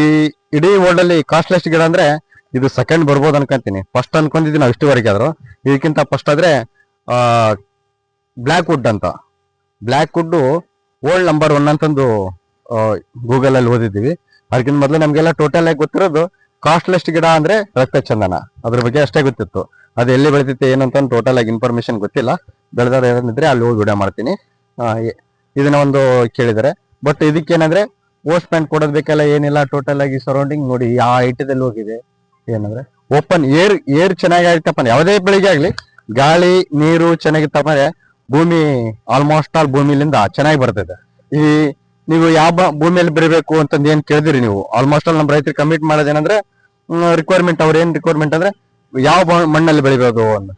ಇಡೀ ವರ್ಲ್ಡ್ ಅಲ್ಲಿ ಕಾಸ್ಟ್ಲೆಸ್ಟ್ ಗಿಡ ಅಂದ್ರೆ ಇದು ಸೆಕೆಂಡ್ ಬರ್ಬೋದು ಅನ್ಕೊಂತೀನಿ. ಫಸ್ಟ್ ಅನ್ಕೊಂಡಿದ್ವಿ ನಾವು ಇಷ್ಟುವರೆಗೆ ಆದ್ರೂ. ಇದಕ್ಕಿಂತ ಫಸ್ಟ್ ಆದ್ರೆ ಬ್ಲ್ಯಾಕ್ ವುಡ್ ಅಂತ. ಬ್ಲ್ಯಾಕ್ ವುಡ್ ನಂಬರ್ ಒನ್ ಅಂತಂದು ಗೂಗಲ್ ಅಲ್ಲಿ ಓದಿದ್ದೀವಿ. ಅದಕ್ಕಿಂತ ಮೊದಲು ನಮಗೆಲ್ಲ ಟೋಟಲ್ ಆಗಿ ಗೊತ್ತಿರೋದು ಕಾಸ್ಟ್ಲೆಸ್ಟ್ ಗಿಡ ಅಂದ್ರೆ ರಕ್ತಚಂದನ. ಅದ್ರ ಬಗ್ಗೆ ಅಷ್ಟೇ ಗೊತ್ತಿತ್ತು. ಅದು ಎಲ್ಲಿ ಬೆಳಿತೈತೆ, ಏನು ಅಂತ ಟೋಟಲ್ ಆಗಿ ಇನ್ಫಾರ್ಮೇಶನ್ ಗೊತ್ತಿಲ್ಲ. ಬೆಳೆದವ್ರು ಏನಿದ್ರೆ ಅಲ್ಲಿ ಹೋಗಿ ವಿಡಿಯೋ ಮಾಡ್ತೀನಿ. ಇದನ್ನ ಒಂದು ಕೇಳಿದರೆ. ಬಟ್ ಇದಕ್ಕೇನಂದ್ರೆ ಓಸ್ಟ್ ಪ್ಯಾಂಟ್ ಕೊಡೋದು ಬೇಕಲ್ಲ, ಏನಿಲ್ಲ ಟೋಟಲ್ ಆಗಿ ಸರೌಂಡಿಂಗ್ ನೋಡಿ, ಆ ಐಟದಲ್ಲಿ ಹೋಗಿದೆ. ಏನಂದ್ರೆ ಓಪನ್ ಏರ್ ಏರ್ ಚೆನ್ನಾಗಿ ಆಗಿತ್ತಪ್ಪ ಯಾವುದೇ ಬೆಳಿಗ್ಗೆ ಆಗ್ಲಿ, ಗಾಳಿ, ನೀರು ಚೆನ್ನಾಗಿತ್ತಪ್ಪ ಅಂದ್ರೆ ಭೂಮಿ ಆಲ್ಮೋಸ್ಟ್ ಆಲ್ ಭೂಮಿಲಿಂದ ಚೆನ್ನಾಗಿ ಬರ್ತದೆ. ಈ ನೀವು ಯಾವ ಭೂಮಿಯಲ್ಲಿ ಬರಬೇಕು ಅಂತಂದ್ ಏನ್ ಕೇಳಿದಿರಿ ನೀವು? ಆಲ್ಮೋಸ್ಟ್ ಆಲ್ ನಮ್ಮ ರೈತರಿಗೆ ಕಮಿಟ್ ಮಾಡೋದೇನಂದ್ರೆ ರಿಕ್ವೈರ್ಮೆಂಟ್ ಅವ್ರ ಏನ್ ರಿಕ್ವೈರ್ಮೆಂಟ್ ಅಂದ್ರೆ ಯಾವ ಮಣ್ಣಲ್ಲಿ ಬೆಳಿಬೋದು ಅಂತ.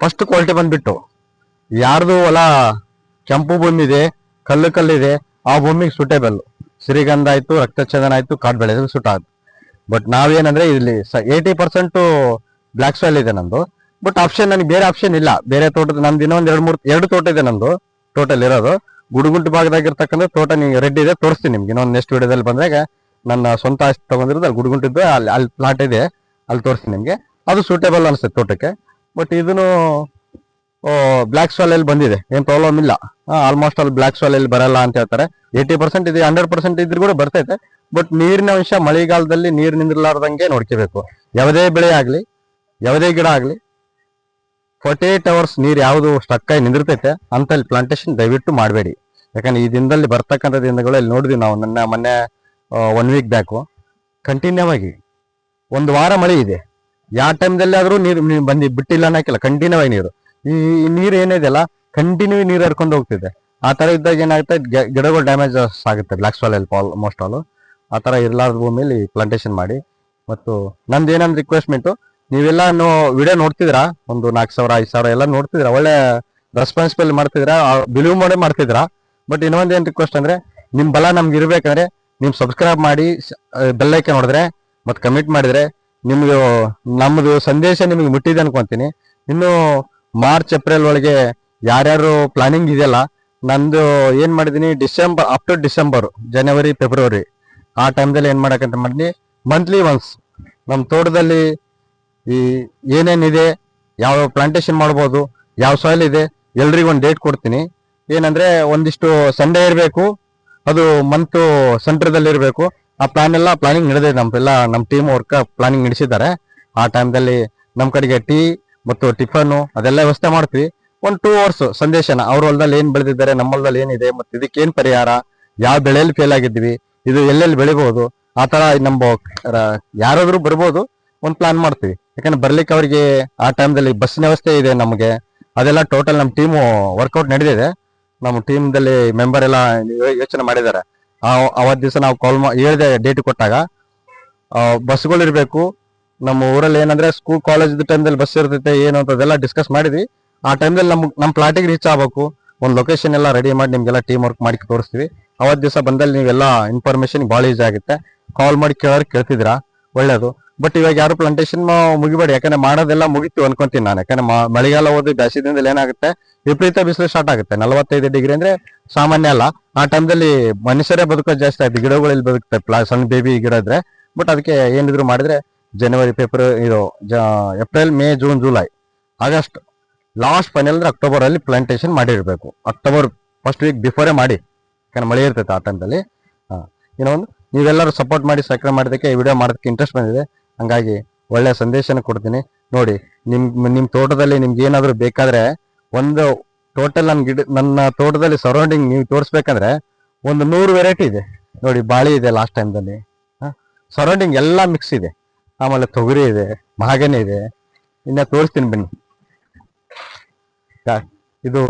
ಫಸ್ಟ್ ಕ್ವಾಲಿಟಿ ಬಂದ್ಬಿಟ್ಟು ಯಾರ್ದು ಹೊಲ ಕೆಂಪು ಭೂಮಿ ಇದೆ ಕಲ್ಲು ಕಲ್ಲಿದೆ, ಆ ಭೂಮಿಗೆ ಸೂಟೇಬಲ್ ಸಿರಿಗಂಧ ಆಯ್ತು ರಕ್ತಚಂದನ ಆಯ್ತು, ಕಾಡು ಬೆಳೆದ್ರೆ ಸೂಟ್ ಆಗುತ್ತೆ ಬಟ್ ನಾವೇನಂದ್ರೆ ಇಲ್ಲಿ ಏಯ್ಟಿ ಪರ್ಸೆಂಟ್ ಬ್ಲಾಕ್ ಸಾಯಿಲ್ ಇದೆ ನಂದು ಬಟ್ ಆಪ್ಷನ್ ನನಗೆ ಬೇರೆ ಆಪ್ಷನ್ ಇಲ್ಲ. ಬೇರೆ ತೋಟದ ನಂದು ಇನ್ನೊಂದ್ ಎರಡು ಮೂರು, ಎರಡು ತೋಟ ಇದೆ ನಮ್ದು ಟೋಟಲ್ ಇರೋದು. ಗುಡುಗುಂಟು ಭಾಗದಾಗಿರ್ತಕ್ಕಂಥ ತೋಟ ನೀವು ರೆಡ್ ಇದೆ, ತೋರಿಸ್ತೀನಿ ನಿಮ್ಗೆ. ಇನ್ನೊಂದು ನೆಕ್ಸ್ಟ್ ವಿಡಿಯೋದಲ್ಲಿ ಬಂದಾಗ ನನ್ನ ಸ್ವಂತ ಆಸ್ತಿ ತಗೊಂಡಿರೋದು ಅಲ್ಲಿ ಗುಡುಗುಂಟಿದ್ದು ಅಲ್ಲಿ ಅಲ್ಲಿ ಪ್ಲಾಟ್ ಇದೆ. ಅಲ್ಲಿ ತೋರಿಸ್ತೀನಿ ನಿಮಗೆ. ಅದು ಸೂಟೇಬಲ್ ಅನಿಸುತ್ತೆ ತೋಟಕ್ಕೆ. ಬಟ್ ಇದನ್ನು ಸಾಲ್ ಅಲ್ಲಿ ಬಂದಿದೆ. ಏನು ಪ್ರಾಬ್ಲಮ್ ಇಲ್ಲ. ಆಲ್ಮೋಸ್ಟ್ ಅಲ್ಲಿ ಸಾಲ್ ಅಲ್ಲಿ ಬರಲ್ಲ ಅಂತ ಹೇಳ್ತಾರೆ. ಏಯ್ಟಿ ಪರ್ಸೆಂಟ್ ಇದೆ ಹಂಡ್ರೆಡ್ ಪರ್ಸೆಂಟ್ ಇದ್ರು ಕೂಡ ಬರ್ತೈತೆ. ಬಟ್ ನೀರಿನ ಅಂಶ ಮಳೆಗಾಲದಲ್ಲಿ ನೀರು ನಿಂದಿರ್ಲಾರ್ದಂಗೆ ನೋಡ್ಕೋಬೇಕು. ಯಾವುದೇ ಬೆಳೆ ಆಗಲಿ, ಯಾವುದೇ ಗಿಡ ಆಗ್ಲಿ ಫಾರ್ಟಿ ಏಟ್ ಅವರ್ಸ್ ನೀರು ಯಾವುದು ಸ್ಟಕ್ ಆಗಿ ನಿಂದಿರ್ತೈತೆ, ಅಂತಲ್ಲಿ ಪ್ಲಾಂಟೇಶನ್ ದಯವಿಟ್ಟು ಮಾಡಬೇಡಿ. ಯಾಕಂದ್ರೆ ಈ ದಿನದಲ್ಲಿ ಬರ್ತಕ್ಕಂಥ ದಿನಗಳು ಇಲ್ಲಿ ನೋಡಿದ್ವಿ ನಾವು, ನನ್ನ ಮೊನ್ನೆ ಒನ್ ವೀಕ್ ಬ್ಯಾಕು ಕಂಟಿನ್ಯೂ ಆಗಿ, ಒಂದು ವಾರ ಮಳೆ ಇದೆ. ಯಾವ ಟೈಮ್ದಲ್ಲಿ ಆದರೂ ನೀರು ಬಂದು, ಬಿಟ್ಟಿಲ್ಲ ಅನ್ನೋಕ್ಕಿಲ್ಲ ಕಂಟಿನ್ಯೂ ಆಗಿ ನೀರು. ಈ ನೀರು ಏನಿದೆಯಲ್ಲ ಕಂಟಿನ್ಯೂ ನೀರು ಹರ್ಕೊಂಡು ಹೋಗ್ತಿದೆ. ಆ ಥರ ಇದ್ದಾಗ ಏನಾಗುತ್ತೆ ಗಿಡಗಳು ಡ್ಯಾಮೇಜ್ ಆಗುತ್ತೆ ಬ್ಲ್ಯಾಕ್ ಸಾಲ್ ಅಲ್ಲಿ ಆಲ್ಮೋಸ್ಟ್ ಆಲ್ ಆ ಥರ ಇರಲಾರ್ದ ಭೂಮಿಯಲ್ಲಿ ಪ್ಲಾಂಟೇಶನ್ ಮಾಡಿ. ಮತ್ತು ನಂದು ಏನಂದ್ರೆ ರಿಕ್ವೆಸ್ಟ್ಮೆಂಟ್ ನೀವೆಲ್ಲ ವಿಡಿಯೋ ನೋಡ್ತಿದ್ರಾ? ಒಂದು ನಾಲ್ಕು ಸಾವಿರ, ಐದು ಸಾವಿರ ಎಲ್ಲ ನೋಡ್ತಿದ್ರ? ಒಳ್ಳೆ ರೆಸ್ಪಾನ್ಸಿಬಲ್ ಮಾಡ್ತಿದ್ರಾ? ಬಿಲೀವ್ ಮಾಡೇ ಮಾಡ್ತಿದ್ರಾ? ಬಟ್ ಇನ್ನೊಂದ್ ಏನ್ ರಿಕ್ವೆಸ್ಟ್ ಅಂದ್ರೆ, ನಿಮ್ ಬಲ ನಮ್ಗೆ ಇರ್ಬೇಕಂದ್ರೆ ನಿಮ್ ಸಬ್ಸ್ಕ್ರೈಬ್ ಮಾಡಿ ಬೆಲ್ಲೈಕೆ ನೋಡಿದ್ರೆ ಮತ್ತೆ ಕಮೆಂಟ್ ಮಾಡಿದ್ರೆ ನಿಮ್ಗೆ ನಮ್ದು ಸಂದೇಶ ನಿಮಗೆ ಮುಟ್ಟಿದೆ ಅನ್ಕೊಂತೀನಿ. ಇನ್ನು ಮಾರ್ಚ್, ಏಪ್ರಿಲ್ ಒಳಗೆ ಯಾರ್ಯಾರು ಪ್ಲಾನಿಂಗ್ ಇದೆಯಲ್ಲ, ನಂದು ಏನ್ ಮಾಡಿದೀನಿ, December up to December January February ಆ ಟೈಮ್ದಲ್ಲಿ ಏನ್ ಮಾಡಕಂತ ಮಾಡಿದ್ನಿ ಮಂತ್ಲಿ ಒನ್ಸ್ ನಮ್ಮ ತೋಟದಲ್ಲಿ ಈ ಏನೇನಿದೆ, ಯಾವ ಪ್ಲಾಂಟೇಶನ್ ಮಾಡ್ಬೋದು, ಯಾವ ಸಾಯಿಲ್ ಇದೆ, ಎಲ್ರಿಗೂ ಒಂದು ಡೇಟ್ ಕೊಡ್ತೀನಿ. ಏನಂದ್ರೆ ಒಂದಿಷ್ಟು ಸಂಡೇ ಇರಬೇಕು, ಅದು ಮಂತು ಸೆಂಟರ್ದಲ್ಲಿ ಇರಬೇಕು. ಆ ಪ್ಲಾನ್ ಎಲ್ಲ ಪ್ಲಾನಿಂಗ್ ನಡೆದಿದೆ ನಮ್ಮೆಲ್ಲ ನಮ್ಮ ಟೀಮ್ ವರ್ಕ್ ಪ್ಲಾನಿಂಗ್ ನಡೆಸಿದ್ದಾರೆ. ಆ ಟೈಮ್ದಲ್ಲಿ ನಮ್ಮ ಕಡೆಗೆ ಟೀ ಮತ್ತು ಟಿಫನ್ ಅದೆಲ್ಲ ವ್ಯವಸ್ಥೆ ಮಾಡ್ತೀವಿ. ಒಂದು ಟೂ ಅವರ್ಸ್ ಸಂದೇಶನ, ಅವ್ರ ಹೊಲದಲ್ಲಿ ಏನು ಬೆಳೆದಿದ್ದಾರೆ, ನಮ್ಮ ಹೊಲದಲ್ಲಿ ಏನಿದೆ, ಮತ್ತು ಇದಕ್ಕೆ ಏನ್ ಪರಿಹಾರ, ಯಾವ ಬೆಳೆಯಲ್ಲಿ ಫೇಲ್ ಆಗಿದ್ವಿ, ಇದು ಎಲ್ಲೆಲ್ಲಿ ಬೆಳಿಬೋದು, ಆ ಥರ ನಮ್ಮ ಯಾರಾದ್ರೂ ಬರ್ಬೋದು. ಒಂದು ಪ್ಲಾನ್ ಮಾಡ್ತೀವಿ. ಯಾಕಂದ್ರೆ ಬರ್ಲಿಕ್ಕೆ ಅವರಿಗೆ ಆ ಟೈಮ್ದಲ್ಲಿ ಬಸ್ಸಿನ ವ್ಯವಸ್ಥೆ ಇದೆ ನಮಗೆ. ಅದೆಲ್ಲ ಟೋಟಲ್ ನಮ್ಮ ಟೀಮು ವರ್ಕೌಟ್ ನಡೆದಿದೆ. ನಮ್ಮ ಟೀಮ್ದಲ್ಲಿ ಮೆಂಬರ್ ಎಲ್ಲ ಯೋಚನೆ ಮಾಡಿದ್ದಾರೆ. ಅವತ್ತು ದಿವಸ ನಾವು ಕಾಲ್ ಹೇಳಿದೆ ಡೇಟ್ ಕೊಟ್ಟಾಗ. ಬಸ್ಗಳು ಇರಬೇಕು. ನಮ್ಮ ಊರಲ್ಲಿ ಏನಂದ್ರೆ ಸ್ಕೂಲ್ ಕಾಲೇಜ್ ಟೈಮ್ದಲ್ಲಿ ಬಸ್ ಇರ್ತೈತೆ, ಏನು ಅಂತದೆಲ್ಲ ಡಿಸ್ಕಸ್ ಮಾಡಿದ್ವಿ. ಆ ಟೈಮ್ದಲ್ಲಿ ನಮ್ ನಮ್ಮ ಪ್ಲಾಟಿಗೆ ರೀಚ್ ಆಗಬೇಕು. ಒಂದು ಲೊಕೇಶನ್ ಎಲ್ಲ ರೆಡಿ ಮಾಡಿ ನಿಮಗೆಲ್ಲ ಟೀಮ್ ವರ್ಕ್ ಮಾಡಿ ತೋರಿಸ್ತೀವಿ. ಅವತ್ತು ದಿವಸ ಬಂದಲ್ಲಿ ನೀವೆಲ್ಲ ಇನ್ಫಾರ್ಮೇಶನ್ ಭಾಳ ಈಸಿ ಆಗುತ್ತೆ. ಕಾಲ್ ಮಾಡಿ ಕೇಳೋರು ಕೇಳ್ತಿದ್ದೀರಾ? ಒಳ್ಳೇದು. ಬಟ್ ಇವಾಗ ಯಾರು ಪ್ಲಾಂಟೇಶನ್ ಮುಗಿಬೇಡಿ. ಯಾಕಂದ್ರೆ ಮಾಡೋದೆಲ್ಲ ಮುಗಿತು ಅನ್ಕೊಂತೀನಿ ನಾನು. ಯಾಕಂದ್ರೆ ಮಳೆಗಾಲ ಹೋದ್ರೆ ಬ್ಯಾಸಿದಿಂದ ಏನಾಗುತ್ತೆ? ವಿಪರೀತ ಬಿಸಿಲು ಸ್ಟಾರ್ಟ್ ಆಗುತ್ತೆ. ನಲವತ್ತೈದು ಡಿಗ್ರಿ ಅಂದ್ರೆ ಸಾಮಾನ್ಯ ಅಲ್ಲ. ಆ ಟೈಮ್ದಲ್ಲಿ ಮನುಷ್ಯರೇ ಬದುಕೋದು ಜಾಸ್ತಿ ಆಯ್ತು. ಗಿಡಗಳು ಇಲ್ಲಿ ಬದುಕುತ್ತೆ ಪ್ಲಾ ಸಣ್ಣ ಬೇಬಿ ಗಿಡ ಇದ್ರೆ. ಬಟ್ ಅದಕ್ಕೆ ಏನಿದ್ರು ಮಾಡಿದ್ರೆ ಜನವರಿ ಫೆಬ್ರವರಿ ಇದು April May June July August last final ಅಂದ್ರೆ ಅಕ್ಟೋಬರ್ ಅಲ್ಲಿ ಪ್ಲಾಂಟೇಶನ್ ಮಾಡಿರ್ಬೇಕು. ಅಕ್ಟೋಬರ್ ಫಸ್ಟ್ ವೀಕ್ ಬಿಫೋರೇ ಮಾಡಿ. ಯಾಕಂದ್ರೆ ಮಳೆ ಇರ್ತೈತೆ ಆ ಟೈಮ್ದಲ್ಲಿ ಇನ್ನೊಂದು ನೀವೆಲ್ಲರೂ ಸಪೋರ್ಟ್ ಮಾಡಿ ಸಕ್ರೆ ಮಾಡೋದಕ್ಕೆ ಈ ವಿಡಿಯೋ ಮಾಡೋದಕ್ಕೆ ಇಂಟ್ರೆಸ್ಟ್ ಬಂದಿದೆ. ಹಂಗಾಗಿ ಒಳ್ಳೆ ಸಂದೇಶನ ಕೊಡ್ತೀನಿ. ನೋಡಿ, ನಿಮ್ ನಿಮ್ ತೋಟದಲ್ಲಿ ನಿಮ್ಗೆ ಏನಾದ್ರು ಬೇಕಾದ್ರೆ ಒಂದು ಟೋಟಲ್ ನನ್ನ ಗಿಡ, ನನ್ನ ತೋಟದಲ್ಲಿ ಸರೌಂಡಿಂಗ್ ನೀವು ತೋರಿಸ್ಬೇಕಂದ್ರೆ ಒಂದು ನೂರು ವೆರೈಟಿ ಇದೆ. ನೋಡಿ, ಬಾಳಿ ಇದೆ ಲಾಸ್ಟ್ ಟೈಮ್ದಲ್ಲಿ ಸರೌಂಡಿಂಗ್ ಎಲ್ಲ ಮಿಕ್ಸ್ ಇದೆ. ಆಮೇಲೆ ತೊಗರಿ ಇದೆ ಮಹಾಗನಿ ಇದೆ. ಇನ್ನ ತೋರಿಸ್ತೀನಿ ಬನ್ನಿ. ಇದು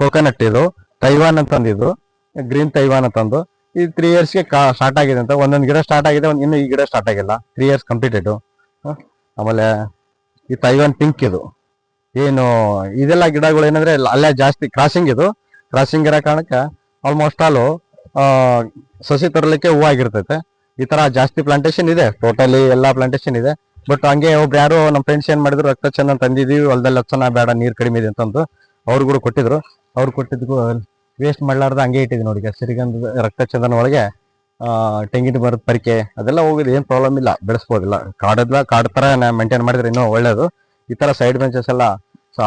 ಕೋಕೋನಟ್ ಇದು ತೈವಾನ್ ಅಂತಂದು ಇದು ಗ್ರೀನ್ ತೈವಾನ್ ಅಂತಂದು ಈ ತ್ರೀ ಇಯರ್ಸ್ಗೆ ಸ್ಟಾರ್ಟ್ ಆಗಿದೆ ಅಂತ. ಒಂದೊಂದು ಗಿಡ ಸ್ಟಾರ್ಟ್ ಆಗಿದೆ, ಒಂದು ಇನ್ನು ಈ ಗಿಡ ಸ್ಟಾರ್ಟ್ ಆಗಿಲ್ಲ. ತ್ರೀ ಇಯರ್ಸ್ ಕಂಪ್ಲೀಟೆಡ್ ಆಮೇಲೆ ಈ ತೈವಾನ್ ಪಿಂಕ್ ಇದು. ಏನು, ಇದೆಲ್ಲ ಗಿಡಗಳು ಏನಂದ್ರೆ ಅಲ್ಲೇ ಜಾಸ್ತಿ ಕ್ರಾಸಿಂಗ್ ಇದು. ಕ್ರಾಸಿಂಗ್ ಇರೋ ಕಾರಣಕ್ಕೆ ಆಲ್ಮೋಸ್ಟ್ ಆಲು ಸಸಿ ತರಲಿಕ್ಕೆ ಹೂವು ಆಗಿರ್ತೈತೆ. ಈ ತರ ಜಾಸ್ತಿ ಪ್ಲಾಂಟೇಶನ್ ಇದೆ. ಟೋಟಲಿ ಎಲ್ಲಾ ಪ್ಲಾಂಟೇಶನ್ ಇದೆ. ಬಟ್ ಹಂಗೆ ಒಬ್ರು ಯಾರು ನಮ್ಮ ಫ್ರೆಂಡ್ಸ್ ಏನ್ ಮಾಡಿದ್ರು ರಕ್ತ ಚೆನ್ನ ತಂದಿದೀವಿ ಹೊಲದಲ್ಲಿ ಹಚ್ಚನ ಬೇಡ, ನೀರ್ ಕಡಿಮೆ ಇದೆ ಅಂತಂದು, ಅವ್ರು ಕೂಡ ಕೊಟ್ಟಿದ್ರು. ಅವ್ರು ಕೊಟ್ಟಿದ್ಕು ವೇಸ್ಟ್ ಮಾಡ್ಲಾರ್ದ ಹಂಗೆ ಇಟ್ಟಿದ್ವಿ ನೋಡಿ ಈಗ ಸಿರಿಗಂಧದ ರಕ್ತ ಚಂದನ ಒಳಗೆ ತೆಂಗಿನ ಮರದ ಪರಿಕೆ, ಅದೆಲ್ಲ ಹೋಗಿದೆ, ಏನು ಪ್ರಾಬ್ಲಮ್ ಇಲ್ಲ, ಬೆಳೆಸ್ಬೋದಿಲ್ಲ. ಕಾಡದ್ಲ, ಕಾಡ್ ತರ ಮೇಂಟೈನ್ ಮಾಡಿದ್ರೆ ಇನ್ನೂ ಒಳ್ಳೇದು. ಈ ತರ ಸೈಡ್ ಬೆಂಚಸ್ ಎಲ್ಲ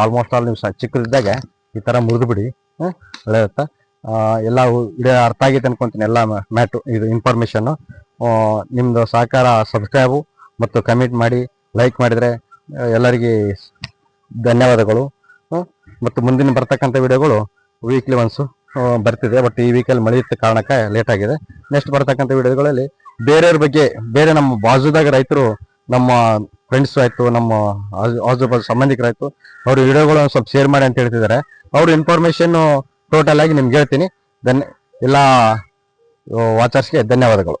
ಆಲ್ಮೋಸ್ಟ್ ಆಲ್ ನೀವು ಚಿಕ್ಕದಿದ್ದಾಗ ಈ ತರ ಮುರಿದು ಬಿಡಿ ಒಳ್ಳೆಯತ್ತ ಎಲ್ಲ ವಿಡಿಯೋ ಅರ್ಥ ಆಗಿತ್ತು ಅನ್ಕೊಂತೀನಿ ಎಲ್ಲ ಮ್ಯಾಟು, ಇದು ಇನ್ಫಾರ್ಮೇಷನ್ನು ನಿಮ್ಮದು ಸಹಕಾರ ಸಬ್ಸ್ಕ್ರೈಬು ಮತ್ತು ಕಮೆಂಟ್ ಮಾಡಿ ಲೈಕ್ ಮಾಡಿದ್ರೆ ಎಲ್ಲರಿಗೆ ಧನ್ಯವಾದಗಳು. ಮತ್ತು ಮುಂದಿನ ಬರ್ತಕ್ಕಂಥ ವಿಡಿಯೋಗಳು ವೀಕ್ಲಿ ಒನ್ಸು ಬರ್ತಿದೆ. ಬಟ್ ಈ ವೀಕಲ್ಲಿ ಮಳೆ ಇದ್ದ ಕಾರಣಕ್ಕೆ ಲೇಟ್ ಆಗಿದೆ. ನೆಕ್ಸ್ಟ್ ಬರ್ತಕ್ಕಂಥ ವಿಡಿಯೋಗಳಲ್ಲಿ ಬೇರೆಯವ್ರ ಬಗ್ಗೆ, ಬೇರೆ ನಮ್ಮ ಬಾಜುದಾಗ ರೈತರು, ನಮ್ಮ ಫ್ರೆಂಡ್ಸ್ ಆಯಿತು, ನಮ್ಮ ಆಜು ಬಾಜು ಸಂಬಂಧಿಕರಾಯ್ತು, ಅವ್ರ ವಿಡಿಯೋಗಳು ಸ್ವಲ್ಪ ಶೇರ್ ಮಾಡಿ ಅಂತ ಹೇಳ್ತಿದ್ದಾರೆ. ಅವ್ರ ಇನ್ಫಾರ್ಮೇಶನ್ ಟೋಟಲ್ ಆಗಿ ನಿಮ್ಗೆ ಹೇಳ್ತೀನಿ. ಧನ್ಯ, ಎಲ್ಲ ವಾಚರ್ಸ್ಗೆ ಧನ್ಯವಾದಗಳು.